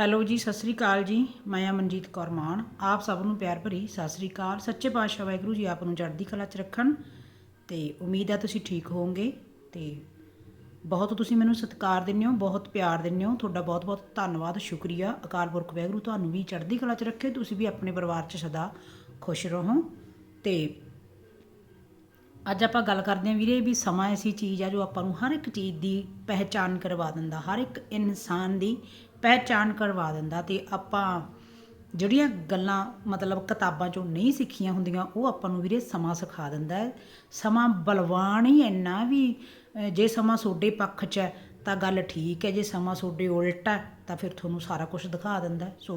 Hello ਜੀ, ਸਤਿ ਸ੍ਰੀ ਅਕਾਲ ਜੀ। ਮੈਂ ਆ ਮਨਜੀਤ ਕੌਰ ਮਾਨ। ਆਪ ਸਭ ਨੂੰ ਪਿਆਰ ਭਰੀ ਸਤਿ ਸ੍ਰੀ ਅਕਾਲ। ਸੱਚੇ ਪਾਤਸ਼ਾਹ ਵਾਹਿਗੁਰੂ ਜੀ ਆਪ ਨੂੰ ਚੜ੍ਹਦੀ ਕਲਾ 'ਚ ਰੱਖਣ। ਤੇ ਉਮੀਦ ਹੈ ਤੁਸੀਂ ਠੀਕ ਹੋਵੋਗੇ। ਤੇ ਬਹੁਤ ਤੁਸੀਂ ਮੈਨੂੰ ਸਤਿਕਾਰ ਦਿੰਦੇ ਹੋ, ਬਹੁਤ ਪਿਆਰ ਦਿੰਦੇ ਹੋ। ਤੁਹਾਡਾ ਬਹੁਤ ਬਹੁਤ ਧੰਨਵਾਦ, ਸ਼ੁਕਰੀਆ। ਅਕਾਲ ਪੁਰਖ ਵਾਹਿਗੁਰੂ, ਤੁਹਾਨੂੰ ਵੀ ਚੜ੍ਹਦੀ ਕਲਾ 'ਚ ਰੱਖੇ। ਤੁਸੀਂ ਵੀ ਆਪਣੇ ਪਰਿਵਾਰ 'ਚ ਸਦਾ ਖੁਸ਼ ਰਹੋ। ਤੇ ਅੱਜ ਆਪਾਂ ਗੱਲ ਕਰਦੇ ਹਾਂ ਵੀਰੇ ਵੀ ਸਮਾਂ ਐਸੀ ਚੀਜ਼ ਆ ਜੋ ਆਪਾਂ ਨੂੰ ਹਰ ਇੱਕ ਚੀਜ਼ ਦੀ ਪਹਿਚਾਨ ਕਰਵਾ ਦਿੰਦਾ, ਹਰ ਇੱਕ ਇਨਸਾਨ ਦੀ ਪਹਿਚਾਨ ਕਰਵਾ ਦਿੰਦਾ ਤੇ ਆਪਾਂ ਜਿਹੜੀਆਂ ਗੱਲਾਂ, ਮਤਲਬ ਕਿਤਾਬਾਂ ਚੋਂ ਨਹੀਂ ਸਿੱਖੀਆਂ ਹੁੰਦੀਆਂ, ਉਹ ਆਪਾਂ ਨੂੰ ਵੀਰੇ ਸਮਾਂ ਸਿਖਾ ਦਿੰਦਾ ਹੈ। ਸਮਾਂ ਬਲਵਾਨ ਹੀ ਇੰਨਾ ਵੀ ਜੇ ਸਮਾਂ ਤੁਹਾਡੇ ਪੱਖ 'ਚ ਹੈ ਤਾਂ ਗੱਲ ਠੀਕ ਹੈ, ਜੇ ਸਮਾਂ ਤੁਹਾਡੇ ਉਲਟ ਹੈ ਤਾਂ ਫਿਰ ਤੁਹਾਨੂੰ ਸਾਰਾ ਕੁਝ ਦਿਖਾ ਦਿੰਦਾ ਸੋ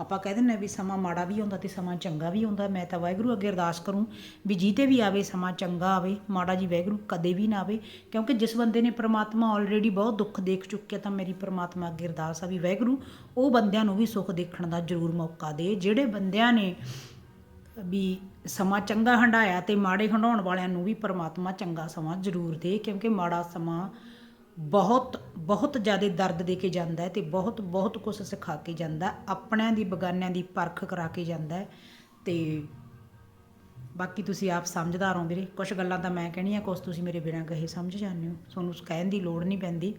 ਆਪਾਂ ਕਹਿ ਦਿੰਦੇ ਹਾਂ ਵੀ ਸਮਾਂ ਮਾੜਾ ਵੀ ਹੁੰਦਾ ਤੇ ਸਮਾਂ ਚੰਗਾ ਵੀ ਹੁੰਦਾ ਮੈਂ ਤਾਂ ਵਾਹਿਗੁਰੂ ਅੱਗੇ ਅਰਦਾਸ ਕਰੂੰ ਵੀ ਜੀਤੇ ਵੀ ਆਵੇ, ਸਮਾਂ ਚੰਗਾ ਆਵੇ, ਮਾੜਾ ਜੀ ਵਾਹਿਗੁਰੂ ਕਦੇ ਵੀ ਨਾ ਆਵੇ। ਕਿਉਂਕਿ ਜਿਸ ਬੰਦੇ ਨੇ ਪ੍ਰਮਾਤਮਾ ਆਲਰੇਡੀ ਬਹੁਤ ਦੁੱਖ ਦੇਖ ਚੁੱਕਿਆ ਤਾਂ ਮੇਰੀ ਪ੍ਰਮਾਤਮਾ ਅੱਗੇ ਅਰਦਾਸ ਆ ਵੀ ਵਾਹਿਗੁਰੂ, ਉਹ ਬੰਦਿਆਂ ਨੂੰ ਵੀ ਸੁੱਖ ਦੇਖਣ ਦਾ ਜ਼ਰੂਰ ਮੌਕਾ ਦੇ। ਜਿਹੜੇ ਬੰਦਿਆਂ ਨੇ ਵੀ ਸਮਾਂ ਚੰਗਾ ਹੰਡਾਇਆ ਤੇ ਮਾੜੇ ਹੰਡਾਉਣ ਵਾਲਿਆਂ ਨੂੰ ਵੀ ਪਰਮਾਤਮਾ ਚੰਗਾ ਸਮਾਂ ਜ਼ਰੂਰ ਦੇ, ਕਿਉਂਕਿ ਮਾੜਾ ਸਮਾਂ ਬਹੁਤ ਬਹੁਤ ਜ਼ਿਆਦਾ ਦਰਦ ਦੇ ਕੇ ਜਾਂਦਾ ਅਤੇ ਬਹੁਤ ਬਹੁਤ ਕੁਝ ਸਿਖਾ ਕੇ ਜਾਂਦਾ ਆਪਣਿਆਂ ਦੀ ਬਗਾਨਿਆਂ ਦੀ ਪਰਖ ਕਰਾ ਕੇ ਜਾਂਦਾ ਅਤੇ ਬਾਕੀ ਤੁਸੀਂ ਆਪ ਸਮਝਦਾਰ ਹੋ ਵੀਰੇ। ਕੁਝ ਗੱਲਾਂ ਤਾਂ ਮੈਂ ਕਹਿਣੀਆਂ ਕੁਝ ਤੁਸੀਂ ਮੇਰੇ ਬਿਨਾਂ ਕਹੇ ਸਮਝ ਜਾਂਦੇ ਹੋ। ਤੁਹਾਨੂੰ ਕਹਿਣ ਦੀ ਲੋੜ ਨਹੀਂ ਪੈਂਦੀ।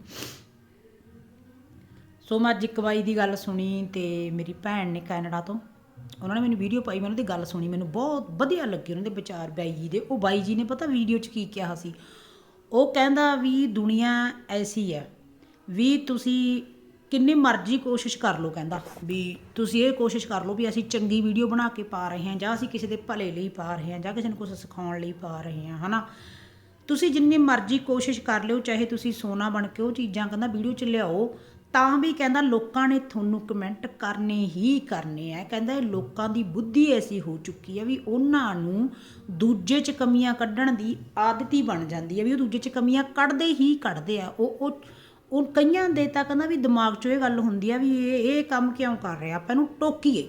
ਸੋ ਮੈਂ ਅੱਜ ਇੱਕ ਬਾਈ ਦੀ ਗੱਲ ਸੁਣੀ ਤੇ ਮੇਰੀ ਭੈਣ ਨੇ ਕੈਨੇਡਾ ਤੋਂ, ਉਹਨਾਂ ਨੇ ਮੈਨੂੰ ਵੀਡੀਓ ਪਾਈ, ਮੈਂ ਉਹਨਾਂ ਦੀ ਗੱਲ ਸੁਣੀ, ਮੈਨੂੰ ਬਹੁਤ ਵਧੀਆ ਲੱਗੀ, ਉਹਨਾਂ ਦੇ ਵਿਚਾਰ ਬਾਈ ਜੀ ਦੇ। ਉਹ ਬਾਈ ਜੀ ਨੇ ਪਤਾ ਵੀਡੀਓ 'ਚ ਕੀ ਕਿਹਾ ਸੀ? ਉਹ ਕਹਿੰਦਾ ਵੀ ਦੁਨੀਆ ਐਸੀ ਹੈ ਵੀ ਤੁਸੀਂ ਕਿੰਨੀ ਮਰਜ਼ੀ ਕੋਸ਼ਿਸ਼ ਕਰ ਲਓ ਕਹਿੰਦਾ, ਵੀ ਤੁਸੀਂ ਇਹ ਕੋਸ਼ਿਸ਼ ਕਰ ਲਓ ਵੀ ਅਸੀਂ ਚੰਗੀ ਵੀਡੀਓ ਬਣਾ ਕੇ ਪਾ ਰਹੇ ਹਾਂ ਜਾਂ ਅਸੀਂ ਕਿਸੇ ਦੇ ਭਲੇ ਲਈ ਪਾ ਰਹੇ ਹਾਂ ਜਾਂ ਕਿਸੇ ਨੂੰ ਕੁਝ ਸਿਖਾਉਣ ਲਈ ਪਾ ਰਹੇ ਹਾਂ, ਹਨਾ? ਤੁਸੀਂ ਜਿੰਨੀ ਮਰਜ਼ੀ ਕੋਸ਼ਿਸ਼ ਕਰ ਲਿਓ, ਚਾਹੇ ਤੁਸੀਂ ਸੋਨਾ ਬਣ ਕੇ ਉਹ ਚੀਜ਼ਾਂ ਕਹਿੰਦਾ ਵੀਡੀਓ 'ਚ ਲਿਆਓ ਤਾਂ ਵੀ ਕਹਿੰਦਾ ਲੋਕਾਂ ਨੇ ਤੁਹਾਨੂੰ ਕਮੈਂਟ ਕਰਨੇ ਹੀ ਕਰਨੇ ਆ। ਕਹਿੰਦਾ ਇਹ ਲੋਕਾਂ ਦੀ ਬੁੱਧੀ ਐਸੀ ਹੋ ਚੁੱਕੀ ਹੈ ਵੀ ਉਹਨਾਂ ਨੂੰ ਦੂਜੇ 'ਚ ਕਮੀਆਂ ਕੱਢਣ ਦੀ ਆਦਤ ਹੀ ਬਣ ਜਾਂਦੀ ਹੈ ਵੀ ਉਹ ਦੂਜੇ 'ਚ ਕਮੀਆਂ ਕੱਢਦੇ ਹੀ ਕੱਢਦੇ ਆ। ਉਹ ਉਹ ਉਹ ਕਈਆਂ ਦੇ ਤਾਂ ਕਹਿੰਦਾ ਵੀ ਦਿਮਾਗ 'ਚ ਇਹ ਗੱਲ ਹੁੰਦੀ ਆ ਵੀ ਇਹ ਇਹ ਕੰਮ ਕਿਉਂ ਕਰ ਰਿਹਾ? ਆਪਾਂ ਇਹਨੂੰ ਟੋਕੀਏ।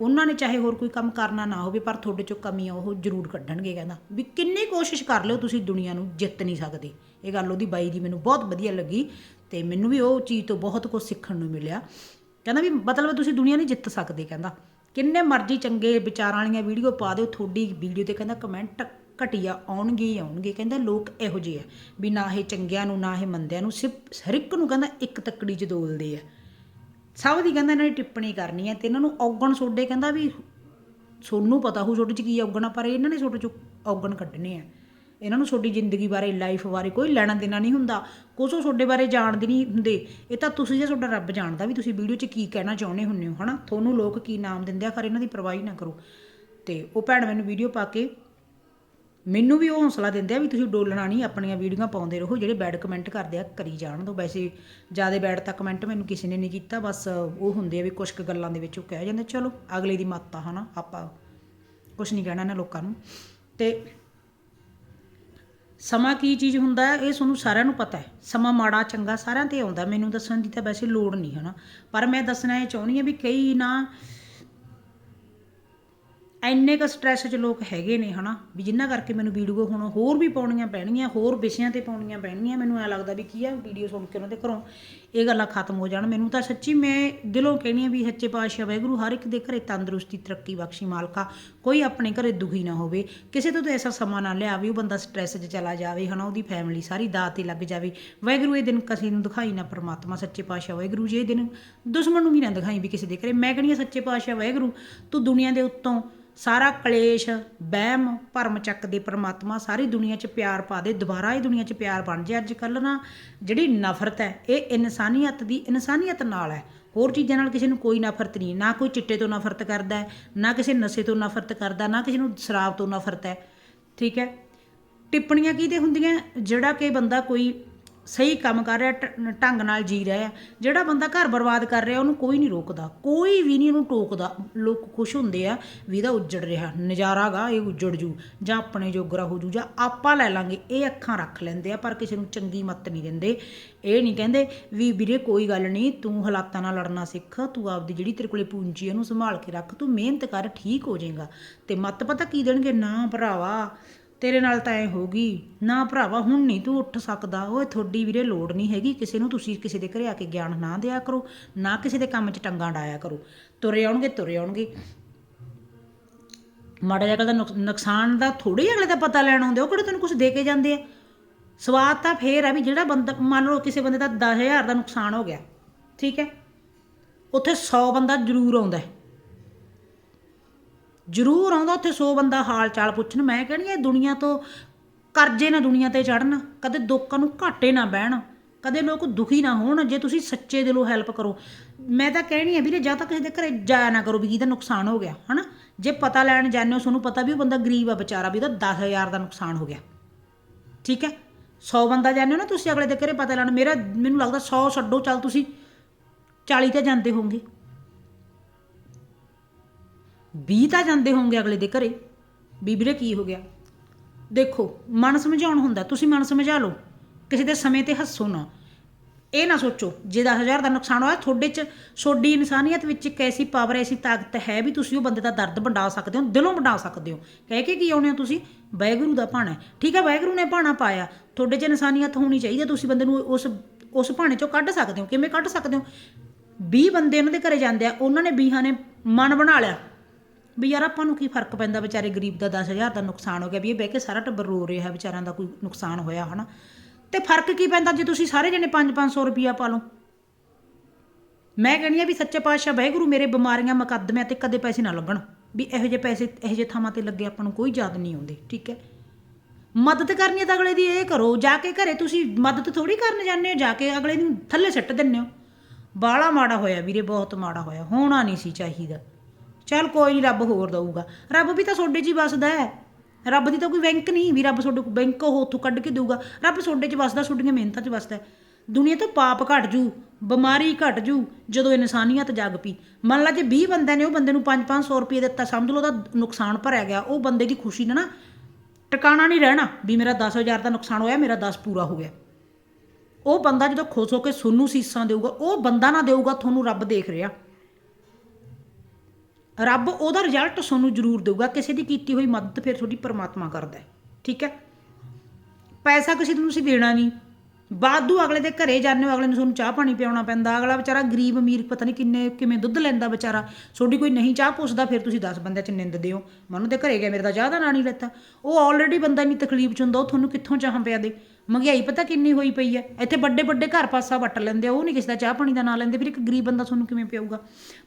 ਉਹਨਾਂ ਨੇ ਚਾਹੇ ਹੋਰ ਕੋਈ ਕੰਮ ਕਰਨਾ ਨਾ ਹੋਵੇ, ਪਰ ਤੁਹਾਡੇ 'ਚੋਂ ਕਮੀਆਂ ਉਹ ਜ਼ਰੂਰ ਕੱਢਣਗੇ ਕਹਿੰਦਾ। ਵੀ ਕਿੰਨੀ ਕੋਸ਼ਿਸ਼ ਕਰ ਲਿਓ ਤੁਸੀਂ ਦੁਨੀਆ ਨੂੰ ਜਿੱਤ ਨਹੀਂ ਸਕਦੇ। ਇਹ ਗੱਲ ਉਹਦੀ ਬਾਈ ਦੀ ਮੈਨੂੰ ਬਹੁਤ ਵਧੀਆ ਲੱਗੀ। ਤੇ ਮੈਨੂੰ ਵੀ ਉਹ ਚੀਜ਼ ਤੋਂ ਬਹੁਤ ਕੁਝ ਸਿੱਖਣ ਨੂੰ ਮਿਲਿਆ। ਕਹਿੰਦਾ ਵੀ ਮਤਲਬ ਤੁਸੀਂ ਦੁਨੀਆ ਨਹੀਂ ਜਿੱਤ ਸਕਦੇ ਕਹਿੰਦਾ। ਕਿੰਨੇ ਮਰਜ਼ੀ ਚੰਗੇ ਵਿਚਾਰਾਂ ਵਾਲੀਆਂ ਵੀਡੀਓ ਪਾ ਦਿਓ, ਤੁਹਾਡੀ ਵੀਡੀਓ ਤੇ ਕਹਿੰਦਾ ਕਮੈਂਟ ਘਟੀਆ ਆਉਣਗੇ ਹੀ ਆਉਣਗੇ। ਕਹਿੰਦਾ ਲੋਕ ਇਹੋ ਜਿਹੇ ਆ ਵੀ ਨਾ ਇਹ ਚੰਗਿਆਂ ਨੂੰ, ਨਾ ਇਹ ਮੰਦਿਆਂ ਨੂੰ, ਸਿਰਫ ਹਰ ਇੱਕ ਨੂੰ ਕਹਿੰਦਾ ਇੱਕ ਤੱਕੜੀ 'ਚ ਦੋਲਦੇ ਆ। ਸਭ ਦੀ ਕਹਿੰਦਾ ਇਹਨਾਂ ਨੇ ਟਿੱਪਣੀ ਕਰਨੀ ਹੈ ਤੇ ਇਹਨਾਂ ਨੂੰ ਔਗਣ ਸੋਡੇ ਕਹਿੰਦਾ ਵੀ ਸੋਨੂੰ ਪਤਾ ਹੋ ਛੋਟੇ ਚ ਕੀ ਔਗਣਾ, ਪਰ ਇਹਨਾਂ ਨੇ ਛੋਟੇ ਚ ਔਗਣ ਕੱਢਣੇ ਆ। ਇਹਨਾਂ ਨੂੰ ਤੁਹਾਡੀ ਜ਼ਿੰਦਗੀ ਬਾਰੇ ਲਾਈਫ ਬਾਰੇ ਕੋਈ ਲੈਣਾ ਦੇਣਾ ਨਹੀਂ ਹੁੰਦਾ। ਕੁਛ ਉਹ ਤੁਹਾਡੇ ਬਾਰੇ ਜਾਣਦੇ ਨਹੀਂ ਹੁੰਦੇ। ਇਹ ਤਾਂ ਤੁਸੀਂ ਜੇ ਤੁਹਾਡਾ ਰੱਬ ਜਾਣਦਾ ਵੀ ਤੁਸੀਂ ਵੀਡੀਓ 'ਚ ਕੀ ਕਹਿਣਾ ਚਾਹੁੰਦੇ ਹੁੰਦੇ ਹੋ, ਹਨਾ? ਤੁਹਾਨੂੰ ਲੋਕ ਕੀ ਨਾਮ ਦਿੰਦੇ ਆ ਪਰ ਇਹਨਾਂ ਦੀ ਪਰਵਾਹੀ ਨਾ ਕਰੋ। ਤੇ ਉਹ ਭੈਣ ਮੈਨੂੰ ਵੀਡੀਓ ਪਾ ਕੇ ਮੈਨੂੰ ਵੀ ਉਹ ਹੌਸਲਾ ਦਿੰਦੇ ਆ ਵੀ ਤੁਸੀਂ ਡੋਲਣਾ ਨਹੀਂ, ਆਪਣੀਆਂ ਵੀਡੀਓਆਂ ਪਾਉਂਦੇ ਰਹੋ, ਜਿਹੜੇ ਬੈਡ ਕਮੈਂਟ ਕਰਦੇ ਆ, ਕਰੀ ਜਾਣ ਦੋ। ਵੈਸੇ ਜ਼ਿਆਦਾ ਬੈਡ ਤਾਂ ਕਮੈਂਟ ਮੈਨੂੰ ਕਿਸੇ ਨੇ ਨਹੀਂ ਕੀਤਾ, ਬਸ ਉਹ ਹੁੰਦੇ ਆ ਵੀ ਕੁਝ ਕੁ ਗੱਲਾਂ ਦੇ ਵਿੱਚ ਉਹ ਕਹਿ ਜਾਂਦੇ, ਚਲੋ ਅਗਲੇ ਦੀ ਮੱਤ ਆ, ਹਨਾ? ਆਪਾਂ ਕੁਝ ਨਹੀਂ ਕਹਿਣਾ ਇਹਨਾਂ ਲੋਕਾਂ ਨੂੰ। ਤੇ ਸਮਾਂ ਕੀ ਚੀਜ਼ ਹੁੰਦਾ ਹੈ, ਇਹ ਤੁਹਾਨੂੰ ਸਾਰਿਆਂ ਨੂੰ ਪਤਾ ਹੈ। ਸਮਾਂ ਮਾੜਾ, ਚੰਗਾ ਸਾਰਿਆਂ ਤੇ ਆਉਂਦਾ ਮੈਨੂੰ ਦੱਸਣ ਦੀ ਤਾਂ ਵੈਸੇ ਲੋੜ ਨਹੀਂ ਹੈ ਨਾ ਪਰ ਮੈਂ ਦੱਸਣਾ ਇਹ ਚਾਹੁੰਦੀ ਹਾਂ ਵੀ ਕਈ ਨਾ ਇੰਨੇ ਕੁ ਸਟ੍ਰੈਸ 'ਚ ਲੋਕ ਹੈਗੇ ਨੇ, ਹਨਾ? ਵੀ ਜਿੰਨਾ ਕਰਕੇ ਮੈਨੂੰ ਵੀਡੀਓ ਹੁਣ ਹੋਰ ਵੀ ਪਾਉਣੀਆਂ ਪੈਣਗੀਆਂ, ਹੋਰ ਵਿਸ਼ਿਆਂ ਤੇ ਪਾਉਣੀਆਂ ਪੈਣਗੀਆਂ। ਮੈਨੂੰ ਐ ਲੱਗਦਾ ਵੀ ਕੀ ਆ ਵੀਡੀਓ ਸੁਣ ਕੇ ਉਹਨਾਂ ਦੇ ਘਰੋਂ ਇਹ ਗੱਲਾਂ ਖਤਮ ਹੋ ਜਾਣ। ਮੈਨੂੰ ਤਾਂ ਸੱਚੀ ਮੈਂ ਦਿਲੋਂ ਕਹਿਣੀ ਆ ਵੀ ਸੱਚੇ ਪਾਤਸ਼ਾਹ ਵਾਹਿਗੁਰੂ ਹਰ ਇੱਕ ਦੇ ਘਰੇ ਤੰਦਰੁਸਤੀ, ਤਰੱਕੀ ਬਖਸ਼ੀ ਮਾਲਕਾ। ਕੋਈ ਆਪਣੇ ਘਰੇ ਦੁਖੀ ਨਾ ਹੋਵੇ। ਕਿਸੇ ਤੋਂ ਤਾਂ ਐਸਾ ਸਮਾਂ ਨਾ ਲਿਆ ਵੀ ਉਹ ਬੰਦਾ ਸਟ੍ਰੈਸ 'ਚ ਚਲਾ ਜਾਵੇ, ਹਨਾ, ਉਹਦੀ ਫੈਮਿਲੀ ਸਾਰੀ ਦਾਤ ਤੇ ਲੱਗ ਜਾਵੇ। ਵਾਹਿਗੁਰੂ ਇਹ ਦਿਨ ਕਿਸੇ ਨੂੰ ਦਿਖਾਈ ਨਾ ਪਰਮਾਤਮਾ, ਸੱਚੇ ਪਾਤਸ਼ਾਹ ਵਾਹਿਗੁਰੂ ਜੀ, ਇਹ ਦਿਨ ਦੁਸ਼ਮਣ ਨੂੰ ਵੀ ਨਾ ਦਿਖਾਈ ਵੀ ਕਿਸੇ ਦੇ ਘਰੇ। ਮੈਂ ਕਹਿੰਦੀ ਆ, ਸੱਚੇ ਪਾਤਸ਼ਾਹ ਵਾਹਿਗੁਰੂ, ਤੂੰ ਦੁਨੀਆ ਦੇ ਉੱਤੋਂ ਸਾਰਾ ਕਲੇਸ਼, ਵਹਿਮ, ਭਰਮ ਚੱਕ ਦੇ ਪ੍ਰਮਾਤਮਾ, ਸਾਰੀ ਦੁਨੀਆ 'ਚ ਪਿਆਰ ਪਾ ਦੇ। ਦੁਬਾਰਾ ਇਹ ਦੁਨੀਆ 'ਚ ਪਿਆਰ ਬਣ ਜੇ ਅੱਜ ਕੱਲ ਨਾ। ਜਿਹੜੀ ਨਫ਼ਰਤ ਹੈ, ਇਹ ਇਨਸਾਨੀਅਤ ਦੀ ਇਨਸਾਨੀਅਤ ਨਾਲ ਹੈ। ਹੋਰ ਚੀਜ਼ਾਂ ਨਾਲ ਕਿਸੇ ਨੂੰ ਕੋਈ ਨਫ਼ਰਤ ਨਹੀਂ, ਨਾ ਕੋਈ ਚਿੱਟੇ ਤੋਂ ਨਫ਼ਰਤ ਕਰਦਾ ਹੈ, ਨਾ ਕਿਸੇ ਨਸ਼ੇ ਤੋਂ ਨਫ਼ਰਤ ਕਰਦਾ, ਨਾ ਕਿਸੇ ਨੂੰ ਸ਼ਰਾਬ ਤੋਂ ਨਫ਼ਰਤ ਹੈ। ਠੀਕ ਹੈ? ਟਿੱਪਣੀਆਂ ਕਿਹਦੇ ਹੁੰਦੀਆਂ? ਜਿਹੜਾ ਕਿ ਬੰਦਾ ਕੋਈ ਸਹੀ ਕੰਮ ਕਰ ਰਿਹਾ ਢ- ਢੰਗ ਨਾਲ ਜੀ ਰਿਹਾ ਜਿਹੜਾ ਬੰਦਾ ਘਰ ਬਰਬਾਦ ਕਰ ਰਿਹਾ ਉਹਨੂੰ ਕੋਈ ਨਹੀਂ ਰੋਕਦਾ। ਕੋਈ ਵੀ ਨਹੀਂ ਉਹਨੂੰ ਟੋਕਦਾ। ਲੋਕ ਖੁਸ਼ ਹੁੰਦੇ ਆ ਵੀ ਇਹਦਾ ਉੱਜੜ ਰਿਹਾ। ਨਜ਼ਾਰਾ ਗਾ ਇਹ ਉੱਜੜ ਜੂ ਜਾਂ ਆਪਣੇ ਜੋਗਰਾ ਹੋ ਜੂ ਜਾਂ ਆਪਾਂ ਲੈ ਲਾਂਗੇ। ਇਹ ਅੱਖਾਂ ਰੱਖ ਲੈਂਦੇ ਆ ਪਰ ਕਿਸੇ ਨੂੰ ਚੰਗੀ ਮੱਤ ਨਹੀਂ ਦਿੰਦੇ। ਇਹ ਨਹੀਂ ਕਹਿੰਦੇ ਵੀ ਵੀਰੇ ਕੋਈ ਗੱਲ ਨਹੀਂ ਤੂੰ ਹਾਲਾਤਾਂ ਨਾਲ ਲੜਨਾ ਸਿੱਖ ਤੂੰ ਆਪਦੀ ਜਿਹੜੀ ਤੇਰੇ ਕੋਲੇ ਪੂੰਜੀ ਆ, ਉਹਨੂੰ ਸੰਭਾਲ ਕੇ ਰੱਖ ਤੂੰ ਮਿਹਨਤ ਕਰ ਠੀਕ ਹੋ ਜਾਏਗਾ। ਤੇ ਮੱਤ ਪਤਾ ਕੀ ਦੇਣਗੇ? ਨਾ ਭਰਾਵਾ ਤੇਰੇ ਨਾਲ ਤਾਂ ਐ ਹੋਗੀ ਨਾ ਭਰਾਵਾ, ਹੁਣ ਨਹੀਂ ਤੂੰ ਉੱਠ ਸਕਦਾ। ਓਏ, ਤੁਹਾਡੀ ਵੀਰੇ ਲੋੜ ਨਹੀਂ ਹੈਗੀ। ਕਿਸੇ ਨੂੰ ਤੁਸੀਂ ਕਿਸੇ ਦੇ ਘਰੇ ਆ ਕੇ ਗਿਆਨ ਨਾ ਦਿਆ ਕਰੋ। ਨਾ ਕਿਸੇ ਦੇ ਕੰਮ 'ਚ ਟੰਗਾ ਡਾਇਆ ਕਰੋ। ਤੁਰੇ ਆਉਣਗੇ ਤੁਰੇ ਆਉਣਗੇ। ਮਾੜਾ ਜਿਹਾ ਦਾ ਨੁਕਸ- ਨੁਕਸਾਨ ਦਾ ਥੋੜੀ ਅਗਲੇ ਦਾ ਪਤਾ ਲੈਣ ਆਉਂਦੇ ਉਹ ਕਿਹੜੇ ਤੈਨੂੰ ਕੁਝ ਦੇ ਕੇ ਜਾਂਦੇ ਆ? ਸਵਾਦ ਤਾਂ ਫੇਰ ਆ ਵੀ ਜਿਹੜਾ ਬੰਦਾ, ਮੰਨ ਲਓ ਕਿਸੇ ਬੰਦੇ ਦਾ 10000 ਦਾ ਨੁਕਸਾਨ ਹੋ ਗਿਆ। ਠੀਕ ਹੈ? ਉੱਥੇ 100 ਬੰਦਾ ਜ਼ਰੂਰ ਆਉਂਦਾ ਹੈ। ਜ਼ਰੂਰ ਆਉਂਦਾ ਉੱਥੇ 100 ਬੰਦਾ ਹਾਲ ਚਾਲ ਪੁੱਛਣ। ਮੈਂ ਕਹਿੰਦੀ ਇਹ ਦੁਨੀਆ ਤੋਂ ਕਰਜ਼ੇ ਨਾ ਦੁਨੀਆ ਤੇ ਚੜਨ ਕਦੇ ਲੋਕਾਂ ਨੂੰ ਘਾਟੇ ਨਾ ਬਹਿਣ। ਕਦੇ ਲੋਕ ਦੁਖੀ ਨਾ ਹੋਣ। ਜੇ ਤੁਸੀਂ ਸੱਚੇ ਦਿਲੋਂ ਹੈਲਪ ਕਰੋ। ਮੈਂ ਤਾਂ ਕਹਿਣੀ ਆ ਵੀਰੇ, ਜਾਂ ਤਾਂ ਕਿਸੇ ਦੇ ਘਰੇ ਜਾਇਆ ਨਾ ਕਰੋ ਵੀ ਜਿਹਦਾ ਨੁਕਸਾਨ ਹੋ ਗਿਆ, ਹਨਾ? ਜੇ ਪਤਾ ਲੈਣ ਜਾਂਦੇ ਹੋ, ਤੁਹਾਨੂੰ ਪਤਾ ਵੀ ਉਹ ਬੰਦਾ ਗਰੀਬ ਆ ਵਿਚਾਰਾ, ਵੀ ਉਹਦਾ 10000 ਦਾ ਨੁਕਸਾਨ ਹੋ ਗਿਆ। ਠੀਕ ਹੈ? 100 ਬੰਦਾ ਜਾਂਦੇ ਹੋ ਨਾ ਤੁਸੀਂ ਅਗਲੇ ਦੇ ਘਰੇ ਪਤਾ ਲੈਣ। ਮੇਰਾ, ਮੈਨੂੰ ਲੱਗਦਾ 100 ਛੱਡੋ, ਚੱਲ ਤੁਸੀਂ। 40 ਤੇ ਜਾਂਦੇ ਹੋਵੋਗੇ। 20 ਤਾਂ ਜਾਂਦੇ ਹੋਵੋਗੇ ਅਗਲੇ ਦੇ ਘਰੇ। ਵੀ ਵੀਰੇ ਕੀ ਹੋ ਗਿਆ? ਦੇਖੋ, ਮਨ ਸਮਝਾਉਣ ਹੁੰਦਾ, ਤੁਸੀਂ ਮਨ ਸਮਝਾ ਲਓ। ਕਿਸੇ ਦੇ ਸਮੇਂ ਤੇ ਹੱਸੋ ਨਾ। ਇਹ ਨਾ ਸੋਚੋ, ਜੇ 10000 ਦਾ ਨੁਕਸਾਨ ਹੋਇਆ, ਤੁਹਾਡੇ ਚ ਤੁਹਾਡੀ ਇਨਸਾਨੀਅਤ ਵਿੱਚ ਇੱਕ ਐਸੀ ਪਾਵਰ ਐਸੀ ਤਾਕਤ ਹੈ ਵੀ ਤੁਸੀਂ ਉਹ ਬੰਦੇ ਦਾ ਦਰਦ ਵੰਡਾ ਸਕਦੇ ਹੋ, ਦਿਲੋਂ ਵੰਡਾ ਸਕਦੇ ਹੋ। ਕਹਿ ਕੇ ਕੀ ਆਉਣੇ ਹੋ ਤੁਸੀਂ? ਵਾਹਿਗੁਰੂ ਦਾ ਭਾਣਾ ਠੀਕ ਹੈ, ਵਾਹਿਗੁਰੂ ਨੇ ਭਾਣਾ ਪਾਇਆ। ਤੁਹਾਡੇ ਚ ਇਨਸਾਨੀਅਤ ਹੋਣੀ ਚਾਹੀਦੀ ਹੈ, ਤੁਸੀਂ ਬੰਦੇ ਨੂੰ ਉਸ ਉਸ ਭਾਣੇ ਚੋਂ ਕੱਢ ਸਕਦੇ ਹੋ। ਕਿਵੇਂ ਕੱਢ ਸਕਦੇ ਹੋ? 20 ਬੰਦੇ ਉਹਨਾਂ ਦੇ ਘਰੇ ਜਾਂਦੇ ਆ, ਉਹਨਾਂ ਨੇ 20 ਨੇ ਮਨ ਬਣਾ ਲਿਆ। ਵੀ ਯਾਰ ਆਪਾਂ ਨੂੰ ਕੀ ਫ਼ਰਕ ਪੈਂਦਾ ਵਿਚਾਰੇ ਗਰੀਬ ਦਾ 10000 ਦਾ ਨੁਕਸਾਨ ਹੋ ਗਿਆ, ਵੀ ਇਹ ਬਹਿ ਕੇ ਸਾਰਾ ਟੱਬਰ ਰੋ ਰਿਹਾ ਵਿਚਾਰਿਆਂ ਦਾ ਕੋਈ ਨੁਕਸਾਨ ਹੋਇਆ ਹਨਾ। ਤੇ ਫ਼ਰਕ ਕੀ ਪੈਂਦਾ ਜੇ ਤੁਸੀਂ ਸਾਰੇ ਜਣੇ 5-500 ਰੁਪਿਆ ਪਾ ਲਓ? ਮੈਂ ਕਹਿੰਦੀ ਆ ਵੀ ਸੱਚੇ ਪਾਤਸ਼ਾਹ ਵਾਹਿਗੁਰੂ ਮੇਰੇ ਬਿਮਾਰੀਆਂ, ਮੁਕੱਦਮਿਆਂ ਤੇ ਕਦੇ ਪੈਸੇ ਨਾ ਲੱਗਣ ਵੀ ਇਹੋ ਜਿਹੇ ਪੈਸੇ, ਇਹੋ ਜਿਹੇ ਥਾਵਾਂ ਤੇ ਲੱਗੇ ਆਪਾਂ ਨੂੰ ਕੋਈ ਯਾਦ ਨਹੀਂ ਆਉਂਦੇ, ਠੀਕ ਹੈ? ਮਦਦ ਕਰਨੀ ਹੈ ਤਾਂ ਅਗਲੇ ਦੀ ਇਹ ਕਰੋ, ਜਾ ਕੇ ਘਰੇ ਤੁਸੀਂ ਮਦਦ ਥੋੜੀ ਕਰਨ ਜਾਂਦੇ ਹੋ, ਜਾ ਕੇ ਅਗਲੇ ਨੂੰ ਥੱਲੇ ਸਿੱਟ ਦਿੰਦੇ ਹੋ। ਬਾਲਾ ਮਾੜਾ ਹੋਇਆ ਵੀਰੇ, ਬਹੁਤ ਮਾੜਾ ਹੋਇਆ, ਹੋਣਾ ਨਹੀਂ ਸੀ ਚਾਹੀਦਾ। ਚੱਲ ਕੋਈ ਨਹੀਂ ਰੱਬ ਹੋਰ ਦਊਗਾ। ਰੱਬ ਵੀ ਤਾਂ ਤੁਹਾਡੇ 'ਚ ਹੀ ਵੱਸਦਾ ਹੈ। ਰੱਬ ਦੀ ਤਾਂ ਕੋਈ ਬੈਂਕ ਨਹੀਂ ਵੀ ਰੱਬ ਤੁਹਾਡੇ ਬੈਂਕ ਉਹ ਉੱਥੋਂ ਕੱਢ ਕੇ ਦੇਊਗਾ। ਰੱਬ ਤੁਹਾਡੇ 'ਚ ਵੱਸਦਾ ਤੁਹਾਡੀਆਂ ਮਿਹਨਤਾਂ 'ਚ ਵੱਸਦਾ ਦੁਨੀਆ ਤੋਂ ਪਾਪ ਘਟ ਜੂ, ਬਿਮਾਰੀ ਘਟ ਜੂ, ਜਦੋਂ ਇਨਸਾਨੀਅਤ ਜਾਗ ਪਈ। ਮੰਨ ਲਾ ਜੇ 20 ਬੰਦਿਆਂ ਨੇ, ਉਹ ਬੰਦੇ ਨੂੰ 5-500 ਰੁਪਏ ਦਿੱਤਾ, ਸਮਝ ਲਓ ਉਹਦਾ ਨੁਕਸਾਨ ਭਰਿਆ ਗਿਆ, ਉਹ ਬੰਦੇ ਦੀ ਖੁਸ਼ੀ ਨਾ ਨਾ ਟਿਕਾਣਾ ਨਹੀਂ ਰਹਿਣਾ ਵੀ ਮੇਰਾ 10000 ਦਾ ਨੁਕਸਾਨ ਹੋਇਆ, ਮੇਰਾ 10 ਪੂਰਾ ਹੋ ਗਿਆ। ਉਹ ਬੰਦਾ ਜਦੋਂ ਖੁਸ਼ ਹੋ ਕੇ ਸੋਨੂੰ ਸੀਸਾਂ ਦੇਊਗਾ, ਉਹ ਬੰਦਾ ਨਾ ਦੇਊਗਾ, ਤੁਹਾਨੂੰ ਰੱਬ ਦੇਖ ਰਿਹਾ। ਰੱਬ ਉਹਦਾ ਰਿਜ਼ਲਟ ਤੁਹਾਨੂੰ ਜ਼ਰੂਰ ਦੇਊਗਾ, ਕਿਸੇ ਦੀ ਕੀਤੀ ਹੋਈ ਮਦਦ ਫਿਰ ਤੁਹਾਡੀ ਪਰਮਾਤਮਾ ਕਰਦਾ ਹੈ, ਠੀਕ ਹੈ? ਪੈਸਾ ਕਿਸੇ ਨੂੰ ਤੁਸੀਂ ਦੇਣਾ ਨਹੀਂ ਬਾਦੂ ਅਗਲੇ ਦੇ ਘਰੇ ਜਾਂਦੇ ਹੋ, ਅਗਲੇ ਨੂੰ ਤੁਹਾਨੂੰ ਚਾਹ ਪਾਣੀ ਪਿਆਉਣਾ ਪੈਂਦਾ, ਅਗਲਾ ਵਿਚਾਰਾ ਗਰੀਬ ਅਮੀਰ ਪਤਾ ਨਹੀਂ ਕਿੰਨੇ, ਕਿਵੇਂ ਦੁੱਧ ਲੈਂਦਾ ਵਿਚਾਰਾ, ਤੁਹਾਡੀ ਕੋਈ ਨਹੀਂ ਚਾਹ ਪੁੱਛਦਾ, ਫਿਰ ਤੁਸੀਂ 10 ਬੰਦਿਆਂ ਚ ਨਿੰਦਦੇ ਹੋ ਮਨੂੰ ਦੇ ਘਰੇ ਗਿਆ, ਮੇਰੇ ਦਾ ਚਾਹ ਦਾ ਨਾਂ ਨਹੀਂ ਲੈਤਾ, ਉਹ ਆਲਰੇਡੀ ਬੰਦਾ ਇੰਨੀ ਤਕਲੀਫ ਚ ਹੁੰਦਾ, ਉਹ ਤੁਹਾਨੂੰ ਕਿੱਥੋਂ ਚਾਹਾਂ ਪਿਆ ਦੇ? ਮਹਿੰਗਾਈ ਪਤਾ ਕਿੰਨੀ ਹੋਈ ਪਈ ਹੈ। ਇੱਥੇ ਵੱਡੇ ਵੱਡੇ ਘਰ ਪਾਸਾ ਵੱਟ ਲੈਂਦੇ ਆ, ਉਹ ਨਹੀਂ ਕਿਸੇ ਦਾ ਚਾਹ ਪਾਣੀ ਦਾ ਨਾਂ ਲੈਂਦੇ। ਫਿਰ ਇੱਕ ਗਰੀਬ ਬੰਦਾ ਤੁਹਾਨੂੰ ਕਿਵੇਂ ਪਿਆਊਗਾ?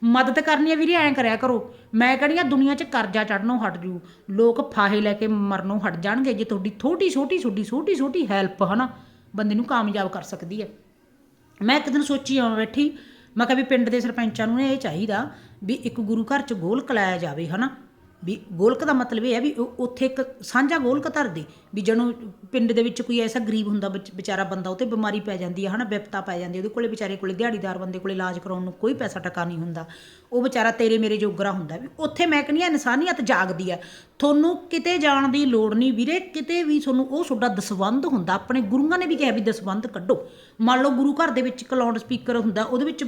ਮਦਦ ਕਰਨੀ ਹੈ ਵੀਰੇ, ਐਂ ਕਰਿਆ ਕਰੋ। ਮੈਂ ਕਹਿੰਦੀ ਆ ਦੁਨੀਆ 'ਚ ਕਰਜ਼ਾ ਚੜਨੋਂ ਹਟ ਜੂ। ਲੋਕ ਫਾਹੇ ਲੈ ਕੇ ਮਰਨੋਂ ਹਟ ਜਾਣਗੇ। ਜੇ ਤੁਹਾਡੀ ਥੋੜੀ ਛੋਟੀ ਛੋਟੀ ਛੋਟੀ ਛੋਟੀ ਹੈਲਪ, ਹਨਾ, ਬੰਦੇ ਨੂੰ ਕਾਮਯਾਬ ਕਰ ਸਕਦੀ ਹੈ। ਮੈਂ ਇੱਕ ਦਿਨ ਸੋਚੀ ਆ ਬੈਠੀ, ਮੈਂ ਕਿਹਾ ਵੀ ਪਿੰਡ ਦੇ ਸਰਪੰਚਾਂ ਨੂੰ ਇਹ ਚਾਹੀਦਾ ਵੀ ਇੱਕ ਗੁਰੂ ਘਰ 'ਚ ਗੋਲ ਕਲਾਇਆ ਜਾਵੇ, ਹਨਾ। ਵੀ ਗੋਲਕ ਦਾ ਮਤਲਬ ਇਹ ਹੈ ਵੀ ਉਹ- ਉੱਥੇ ਇੱਕ ਸਾਂਝਾ ਗੋਲਕ ਧਰਦੇ, ਵੀ ਜਦੋਂ ਪਿੰਡ ਦੇ ਵਿੱਚ ਕੋਈ ਐਸਾ ਗਰੀਬ ਹੁੰਦਾ ਵਿਚ- ਵਿਚਾਰਾ ਬੰਦਾ ਉਹ ਤੇ ਬਿਮਾਰੀ ਪੈ ਜਾਂਦੀ ਹੈ ਹਨਾ, ਵਿਪਤਾ ਪੈ ਜਾਂਦੀ ਉਹਦੇ ਕੋਲੇ ਵਿਚਾਰੇ ਕੋਲੇ ਦਿਹਾੜੀਦਾਰ ਬੰਦੇ ਕੋਲੇ ਇਲਾਜ ਕਰਾਉਣ ਨੂੰ ਕੋਈ ਪੈਸਾ ਟਕਾ ਨਹੀਂ ਹੁੰਦਾ। ਉਹ ਵਿਚਾਰਾ ਤੇਰੇ ਮੇਰੇ ਜੋਗਰਾ ਹੁੰਦਾ ਵੀ, ਉੱਥੇ ਮੈਂ ਕਹਿੰਦੀ ਹਾਂ ਇਨਸਾਨੀਅਤ ਜਾਗਦੀ ਹੈ ਤੁਹਾਨੂੰ ਕਿਤੇ ਜਾਣ ਦੀ ਲੋੜ ਨਹੀਂ ਵੀਰੇ, ਕਿਤੇ ਵੀ ਤੁਹਾਨੂੰ ਉਹ ਤੁਹਾਡਾ ਦਸਵੰਧ ਹੁੰਦਾ, ਆਪਣੇ ਗੁਰੂਆਂ ਨੇ ਵੀ ਕਿਹਾ ਵੀ ਦਸਵੰਧ ਕੱਢੋ। ਮੰਨ ਲਓ ਗੁਰੂ ਘਰ ਦੇ ਵਿੱਚ ਇੱਕ ਲਾਊਡ ਸਪੀਕਰ ਹੁੰਦਾ, ਉਹਦੇ ਵਿੱਚ